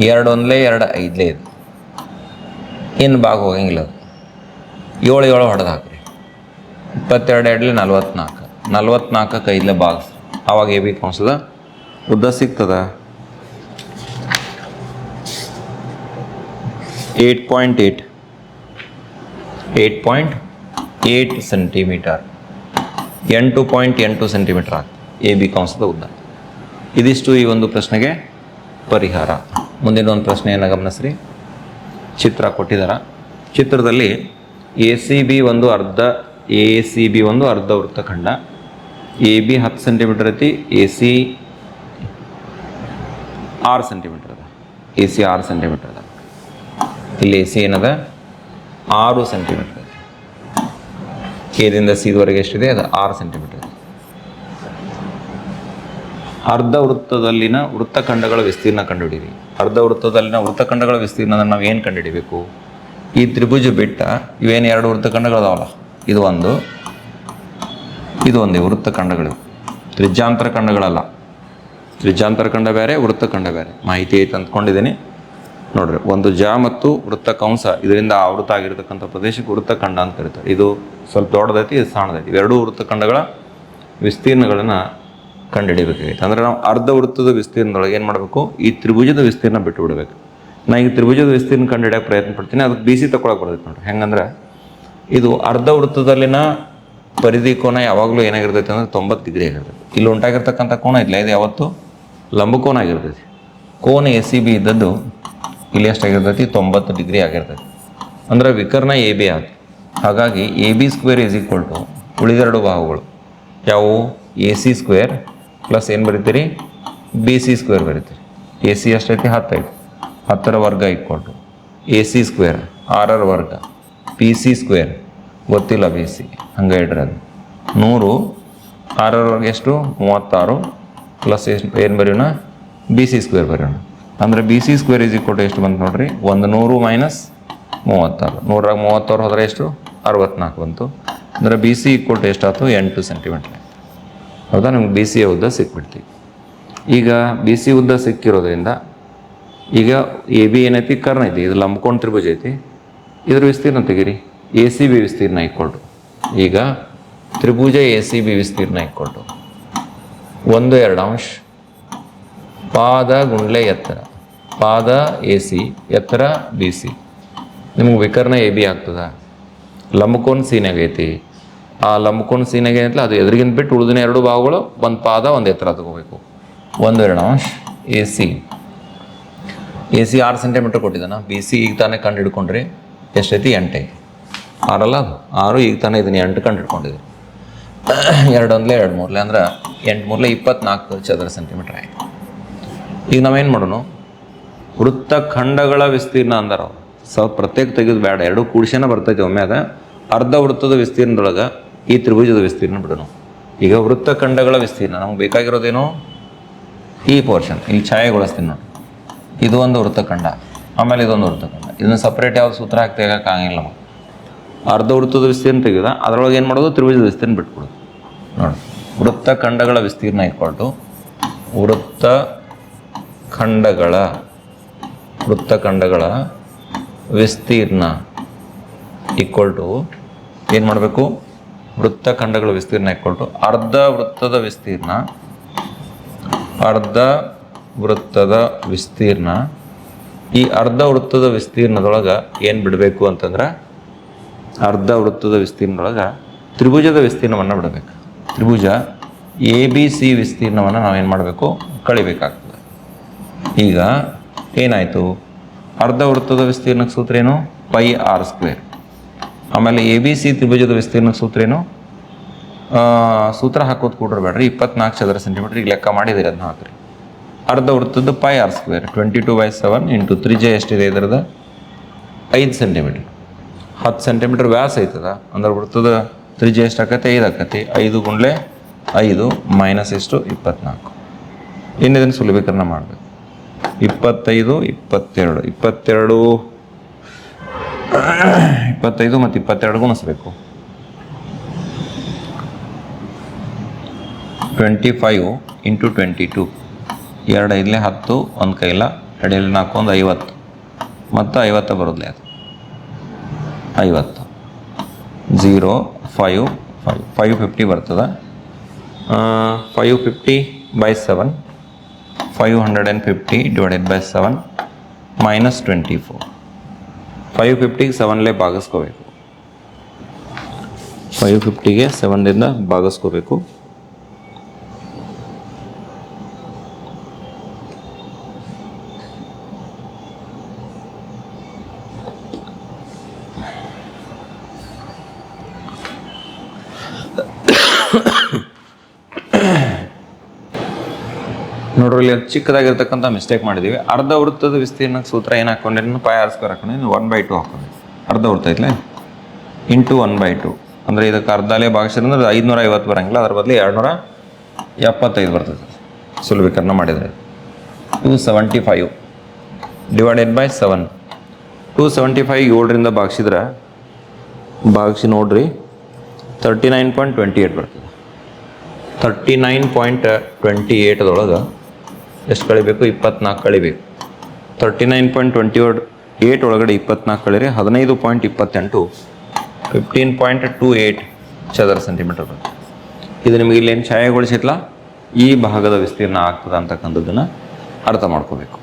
ಎರಡು ಒಂದಲೇ ಎರಡು ಐದಲೇ ಇದು ಇನ್ನು ಭಾಗ ಹೋಗಂಗಿಲ್ಲ ಅದು. ಏಳು ಏಳು ಹೊಡೆದು ಹಾಕ್ರಿ. ಇಪ್ಪತ್ತೆರಡು ಎರಡಲೇ ನಲ್ವತ್ನಾಲ್ಕು. ನಲ್ವತ್ನಾಲ್ಕಕ್ಕೆ ಐದಲೇ ಭಾಗಿಸ್ ಆವಾಗ ಎ ಬಿ ಕೌನ್ಸದ ಉದ್ದ ಸಿಗ್ತದ? Eight point eight. Eight point eight centimetre ಎಂಟು ಪಾಯಿಂಟ್ ಎಂಟು ಸೆಂಟಿಮೀಟರ್ ಆಗ್ತದೆ ಎ ಬಿ ಕಾಂಸದ ಉದ್ದ. ಇದಿಷ್ಟು ಈ ಒಂದು ಪ್ರಶ್ನೆಗೆ ಪರಿಹಾರ. ಮುಂದಿನ ಒಂದು ಪ್ರಶ್ನೆಯನ್ನು ಗಮನಿಸ್ರಿ. ಚಿತ್ರ ಕೊಟ್ಟಿದ್ದಾರೆ ಚಿತ್ರದಲ್ಲಿ ಎ ಸಿ ಬಿ ಒಂದು ಅರ್ಧ ಎ ಸಿ ಬಿ ಒಂದು ಅರ್ಧ ವೃತ್ತಖಂಡ. ಎ ಬಿ ಹತ್ತು ಸೆಂಟಿಮೀಟರ್ ಐತಿ ಎ ಸಿ ಆರು ಸೆಂಟಿಮೀಟರ್ ಅದ. ಎ ಸಿ ಆರು ಸೆಂಟಿಮೀಟರ್ ಅದ. ಇಲ್ಲಿ ಎ ಸಿ ಏನದ? ಆರು ಸೆಂಟಿಮೀಟರ್ ಕೆದಿಂದ ಸಿವರೆಗೆ ಎಷ್ಟಿದೆ? ಅದು ಆರು ಸೆಂಟಿಮೀಟರ್ ಅರ್ಧ ವೃತ್ತದಲ್ಲಿನ ವೃತ್ತಖಂಡಗಳ ವಿಸ್ತೀರ್ಣ ಕಂಡುಹಿಡಿಯಿರಿ. ಅರ್ಧ ವೃತ್ತದಲ್ಲಿನ ವೃತ್ತಖಂಡಗಳ ವಿಸ್ತೀರ್ಣದ ನಾವು ಏನು ಕಂಡುಹಿಡಿಬೇಕು? ಈ ತ್ರಿಭುಜ ಬಿಟ್ಟ, ಇವೇನು ಎರಡು ವೃತ್ತಖಂಡಗಳದಾವಲ್ಲ ಇದು ಒಂದು ಇದು ಒಂದು ವೃತ್ತಖಂಡಗಳು ತ್ರಿಜ್ಯಾಂತರ ಖಂಡಗಳಲ್ಲ. ತ್ರಿಜಾಂತರ ಖಂಡ ಬೇರೆ ವೃತ್ತಖಂಡ ಬೇರೆ. ಮಾಹಿತಿ ಐತೆ ಅಂದ್ಕೊಂಡಿದ್ದೀನಿ. ನೋಡ್ರಿ, ಒಂದು ಜ ಮತ್ತು ವೃತ್ತ ಕಂಸ, ಇದರಿಂದ ಆವೃತ ಆಗಿರತಕ್ಕಂಥ ಪ್ರದೇಶಕ್ಕೆ ವೃತ್ತಖಂಡ ಅಂತ ಕರೀತಾರೆ. ಇದು ಸ್ವಲ್ಪ ದೊಡ್ಡದೈತಿ, ಇದು ಸಣ್ಣದೈತಿ. ಇವೆರಡೂ ವೃತ್ತಖಂಡಗಳ ವಿಸ್ತೀರ್ಣಗಳನ್ನು ಕಂಡುಹಿಡಿಬೇಕಾಗಿತ್ತು ಅಂದರೆ ನಾವು ಅರ್ಧ ವೃತ್ತದ ವಿಸ್ತೀರ್ಣದೊಳಗೆ ಏನು ಮಾಡಬೇಕು? ಈ ತ್ರಿಭುಜದ ವಿಸ್ತೀರ್ಣ ಬಿಟ್ಟು ಬಿಡಬೇಕು ನಾ ಈಗ ತ್ರಿಭುಜದ ವಿಸ್ತೀರ್ಣ ಕಂಡುಹಿಡಿಯೋಕೆ ಪ್ರಯತ್ನ ಪಡ್ತೀನಿ ಅದಕ್ಕೆ ಬಿ ಸಿ ತಗೊಳಕ್ಕೆ ಬರ್ತೈತೆ ನೋಡ್ರಿ. ಹೆಂಗಂದ್ರೆ, ಇದು ಅರ್ಧ ವೃತ್ತದಲ್ಲಿನ ಪರಿಧಿ ಕೋನ ಯಾವಾಗಲೂ ಏನಾಗಿರ್ತೈತೆ ಅಂದ್ರೆ ತೊಂಬತ್ತು ಡಿಗ್ರಿ ಆಗಿರ್ತೈತೆ. ಇಲ್ಲಿ ಉಂಟಾಗಿರ್ತಕ್ಕಂಥ ಕೋನ ಇಲ್ಲ, ಇದು ಯಾವತ್ತು ಲಂಬಕೋನ ಆಗಿರ್ತೈತಿ. ಕೋನ ಎ ಸಿ ಬಿ ಇದ್ದದ್ದು ಇಲ್ಲಿ ಎಷ್ಟಾಗಿರ್ತೈತಿ ತೊಂಬತ್ತು ಡಿಗ್ರಿ ಆಗಿರ್ತೈತಿ. ಅಂದ್ರೆ ವಿಕರ್ಣ ಎ ಬಿ ಆದ ಹಾಗಾಗಿ A B square is equal to ಉಳಿದೆರಡು ಭಾಗಗಳು. ಯಾವುವು? ಎ ಸಿ ಸ್ಕ್ವೇರ್ ಪ್ಲಸ್ ಏನು ಬರೀತೀರಿ? ಬಿ ಸಿ ಸ್ಕ್ವೇರ್ ಬರೀತೀರಿ. ಎ ಸಿ ಎಷ್ಟೈತಿ ಹತ್ತೈತಿ ಹತ್ತರ ವರ್ಗ equal to A C square ಆರರ ವರ್ಗ. ಪಿ ಸಿ ಸ್ಕ್ವೇರ್ ಗೊತ್ತಿಲ್ಲ ಬಿ ಸಿ ಹಂಗೆ ಇಡ್ರಿ ಅದು. ನೂರು, ಆರರ ವರ್ಗ ಎಷ್ಟು? ಮೂವತ್ತಾರು ಪ್ಲಸ್ ಎಷ್ಟು ಏನು ಬರೆಯೋಣ? ಬಿ ಸಿ ಸ್ಕ್ವೇರ್ ಬರೆಯೋಣ. ಅಂದರೆ B C square is equal to ಎಷ್ಟು ಬಂತು ನೋಡ್ರಿ? ಒಂದು ನೂರು ಮೈನಸ್ ಮೂವತ್ತಾರು. ನೂರಾಗ ಮೂವತ್ತಾರು ಹೋದರೆ ಎಷ್ಟು? ಅರವತ್ನಾಲ್ಕು ಬಂತು. ಅಂದರೆ ಬಿ ಸಿ ಈಕ್ವಲ್ ಟು ಎಷ್ಟಾಯ್ತು? ಎಂಟು ಸೆಂಟಿಮೀಟ್ರ್ ಹೌದಾ? ನಿಮ್ಗೆ ಬಿ ಸಿ ಉದ್ದ ಸಿಕ್ಬಿಡ್ತೀವಿ ಈಗ ಬಿ ಸಿ ಉದ್ದ ಸಿಕ್ಕಿರೋದ್ರಿಂದ ಈಗ ಎ ಬಿ ಏನೈತಿ? ಕರ್ನ್ ಐತಿ. ಇದು ಲಂಬ್ಕೊಂಡು ತ್ರಿಭುಜ ಐತಿ. ಇದ್ರ ವಿಸ್ತೀರ್ಣ ತೆಗೀರಿ. ಎ ಸಿ ಬಿ ವಿಸ್ತೀರ್ಣ ಇಕ್ಕೊಟ್ಟು ಈಗ ತ್ರಿಭುಜ ಎ ಸಿ ಬಿ ವಿಸ್ತೀರ್ಣ ಇಕ್ಕೊಟ್ಟು ಒಂದು, ಎರಡು ಅಂಶ. ಪಾದ ಗುಂಡ್ಲೆ ಎತ್ತರ. ಪಾದ ಎ ಸಿ ಎತ್ತರ ಬಿ ಸಿ ನಿಮ್ಗೆ ವಿಕರ್ಣ ಎ ಬಿ ಆಗ್ತದ? ಲಂಬಕೋನ್ ಐತಿ ಆ ಲಂಬಕೋನ್ ಸೀನಾಗ ಏನಂತ ಅದು ಎದುರಿಗಿಂತ ಬಿಟ್ಟು ಉಳಿದಿನ ಎರಡು ಭಾಗಗಳು ಒಂದು ಪಾದ, ಒಂದು ಎತ್ತರ ತಗೋಬೇಕು. ಒಂದು ಎರಡು ಅಂಶ ಎ ಸಿ ಎ ಸಿ ಆರು ಸೆಂಟಿಮೀಟ್ರ್ ಕೊಟ್ಟಿದ್ದಾನ. ಬಿ ಸಿ ಈಗ ತಾನೇ ಕಂಡು ಹಿಡ್ಕೊಂಡ್ರಿ ಎಷ್ಟೈತಿ? ಎಂಟೆ. ಆರಲ್ಲ ಅದು? ಆರು ಈಗ ತಾನೇ ಇದನ್ನ ಎಂಟು ಕಂಡು ಹಿಡ್ಕೊಂಡಿದ್ರಿ ಎರಡು ಒಂದ್ಲೆ ಎರಡು ಮೂರ್ಲೆ ಅಂದ್ರೆ ಎಂಟು ಮೂರ್ಲೆ ಇಪ್ಪತ್ನಾಲ್ಕು ಚದರ ಸೆಂಟಿಮೀಟ್ರ್ ಆಯ್ತು. ಈಗ ನಾವೇನು ಮಾಡೋಣ ವೃತ್ತಖಂಡಗಳ ವಿಸ್ತೀರ್ಣ ಅಂದಾರ ಸ ಪ್ರತ್ಯೇಕ ತೆಗೆದು ಬೇಡ, ಎರಡು ಕೂಡಿಸೇನ ಬರ್ತೈತೆ ಒಮ್ಮೆಗ ಅರ್ಧ ವೃತ್ತದ ವಿಸ್ತೀರ್ಣದೊಳಗೆ ಈ ತ್ರಿಭುಜದ ವಿಸ್ತೀರ್ಣ ಬಿಡೋಣ ಈಗ ವೃತ್ತಖಂಡಗಳ ವಿಸ್ತೀರ್ಣ, ನಮ್ಗೆ ಬೇಕಾಗಿರೋದೇನು? ಈ ಪೋರ್ಷನ್ ಇಲ್ಲಿ ಛಾಯೆಗೊಳಿಸ್ತೀನಿ ನೋಡಿ. ಇದು ಒಂದು ವೃತ್ತಖಂಡ ಆಮೇಲೆ ಇದೊಂದು ವೃತ್ತಖಂಡ ಇದನ್ನು ಸಪ್ರೇಟ್ ಯಾವ ಸೂತ್ರ ಹಾಕಿ ತೆಗೋಕ್ಕಾಗಿಲ್ಲ ನಮಗೆ. ಅರ್ಧ ವೃತ್ತದ ವಿಸ್ತೀರ್ಣ ತೆಗೆದ, ಅದರೊಳಗೆ ಏನು ಮಾಡೋದು? ತ್ರಿಭುಜದ ವಿಸ್ತೀರ್ಣ ಬಿಟ್ಬಿಡೋದು ನೋಡಿ. ವೃತ್ತಖಂಡಗಳ ವಿಸ್ತೀರ್ಣ ಇಟ್ಕೊಂಡು ವೃತ್ತ ಖಂಡಗಳ, ವೃತ್ತಖಂಡಗಳ ವಿಸ್ತೀರ್ಣ ಈಕ್ವಲ್ ಟು ಏನು ಮಾಡಬೇಕು? ವೃತ್ತಖಂಡಗಳ ವಿಸ್ತೀರ್ಣ ಈಕ್ವಲ್ ಟು ಅರ್ಧ ವೃತ್ತದ ವಿಸ್ತೀರ್ಣ, ಅರ್ಧ ವೃತ್ತದ ವಿಸ್ತೀರ್ಣ. ಈ ಅರ್ಧ ವೃತ್ತದ ವಿಸ್ತೀರ್ಣದೊಳಗೆ ಏನು ಬಿಡಬೇಕು ಅಂತಂದ್ರೆ ಅರ್ಧ ವೃತ್ತದ ವಿಸ್ತೀರ್ಣದೊಳಗೆ ತ್ರಿಭುಜದ ವಿಸ್ತೀರ್ಣವನ್ನು ಬಿಡಬೇಕು. ತ್ರಿಭುಜ ಎ ಬಿ ಸಿ ವಿಸ್ತೀರ್ಣವನ್ನು ನಾವೇನು ಮಾಡಬೇಕು? ಕಳಿಬೇಕಾಗ್ತದೆ. ಈಗ ಏನಾಯಿತು? ಅರ್ಧ ವೃತ್ತದ ವಿಸ್ತೀರ್ಣಕ್ಕೆ ಸೂತ್ರ ಏನು? Pi r square. ಆಮೇಲೆ ಎ ಬಿ ಸಿ ತ್ರಿಭುಜದ ವಿಸ್ತೀರ್ಣಕ್ಕೆ ಸೂತ್ರ ಏನು? ಸೂತ್ರ ಹಾಕೋದು ಕೂಡ್ರೆ ಬೇಡ್ರಿ, ಇಪ್ಪತ್ನಾಲ್ಕು ಚದರ ಸೆಂಟಿಮೀಟರ್ ಈಗ ಲೆಕ್ಕ ಮಾಡಿದಿರಿ ಅದನ್ನ ಹಾಕ್ರಿ. ಅರ್ಧ ವೃತ್ತದ pi r square twenty two by seven into ತ್ರಿಜೆ ಎಷ್ಟಿದೆ ಇದರದ ಐದು ಸೆಂಟಿಮೀಟರ್ ಹತ್ತು ಸೆಂಟಿಮೀಟರ್ ವ್ಯಾಸ ಐತದ? ಅಂದ್ರೆ ವೃತ್ತದ ತ್ರಿಜ್ಯ ಎಷ್ಟು ಆಕತಿ ಐದು ಆಕತಿ ಐದು ಗುಂಡ್ಲೆ ಐದು ಮೈನಸ್ ಎಷ್ಟು ಇಪ್ಪತ್ನಾಲ್ಕು. ಇನ್ನಿದನ್ನು ಸುಲಭೀಕರಣ ಮಾಡಬೇಕು. ಇಪ್ಪತ್ತೈದು, ಇಪ್ಪತ್ತೆರಡು. ಇಪ್ಪತ್ತೆರಡು, ಇಪ್ಪತ್ತೈದು ಮತ್ತು ಇಪ್ಪತ್ತೆರಡು ಅನಿಸ್ಬೇಕು twenty five into twenty two ಎರಡು ಐದಲೇ ಹತ್ತು, ಒಂದು ಕೈಲ ಎರಡಲ್ಲಿ ನಾಲ್ಕು, ಒಂದು ಐವತ್ತು. ಮತ್ತು ಐವತ್ತು ಬರೋದ್ಲೆ ಅದು. ಐವತ್ತು. Zero five five five fifty ಬರ್ತದೆ. Five fifty by seven five hundred and fifty divided by seven minus twenty four five ಫಿಫ್ಟಿಗೆ ಸೆವೆನ್ಲೇ ಭಾಗಿಸ್ಕೋಬೇಕು ಫೈವ್ ಫಿಫ್ಟಿಗೆ ಸೆವೆನ್ದಿಂದ ಭಾಗಿಸ್ಕೋಬೇಕು ನೋಡ್ರಿ ಇಲ್ಲಿ ಚಿಕ್ಕದಾಗಿರ್ತಕ್ಕಂಥ ಮಿಸ್ಟೇಕ್ ಮಾಡಿದ್ದೀವಿ ಅರ್ಧ ವೃತ್ತದ ವಿಸ್ತೀರ್ಣಕ್ಕೆ ಸೂತ್ರ ಏನು ಹಾಕೊಂಡೆ? ಪಾಯ ಆರ್ ಸ್ಕ್ವೇರ್ ಹಾಕೊಂಡೆ. ಒನ್ ಬೈ ಟು ಹಾಕೊಂಡೆ. ಅರ್ಧ ವೃತ್ತ ಐತ್ಲೆ? ಇಂಟು ಒನ್ ಬೈ ಟು ಅಂದರೆ ಇದಕ್ಕೆ ಅರ್ಧಲೇ ಭಾಗಿಸಿದ್ರೆ ಐದುನೂರ ಐವತ್ತು ಬರಂಗಿಲ್ಲ. ಅದ್ರ ಬದಲು ಎರಡುನೂರ ಎಪ್ಪತ್ತೈದು ಬರ್ತದೆ. ಸುಲಭೀಕರಣ ಮಾಡಿದರೆ. Two seventy five divided by seven to seventy five ಏಳರಿಂದ ಭಾಗಿಸಿದ್ರೆ, ಭಾಗಿಸಿ ನೋಡ್ರಿ thirty nine point twenty eight ಬರ್ತದೆ. ತರ್ಟಿ ನೈನ್ ಪಾಯಿಂಟ್ ಟ್ವೆಂಟಿ ಏಯ್ಟ್ದೊಳಗೆ ಎಷ್ಟು ಕಳಿಬೇಕು ಇಪ್ಪತ್ನಾಲ್ಕು ಕಳಿಬೇಕು thirty nine point twenty eight ಒಳಗಡೆ ಇಪ್ಪತ್ನಾಲ್ಕು ಕಳಿರಿ ಹದಿನೈದು ಪಾಯಿಂಟ್ ಇಪ್ಪತ್ತೆಂಟು ಫಿಫ್ಟೀನ್ ಪಾಯಿಂಟ್ ಟೂ ಏಯ್ಟ್ ಚದರ ಸೆಂಟಿಮೀಟರ್ ಇದು ನಿಮಗೆ ಇಲ್ಲೇನು ಛಾಯೆಗೊಳಿಸಿತ್ಲ ಈ ಭಾಗದ ವಿಸ್ತೀರ್ಣ ಆಗ್ತದೆ ಅಂತಕ್ಕಂಥದ್ದನ್ನು ಅರ್ಥ ಮಾಡ್ಕೋಬೇಕು.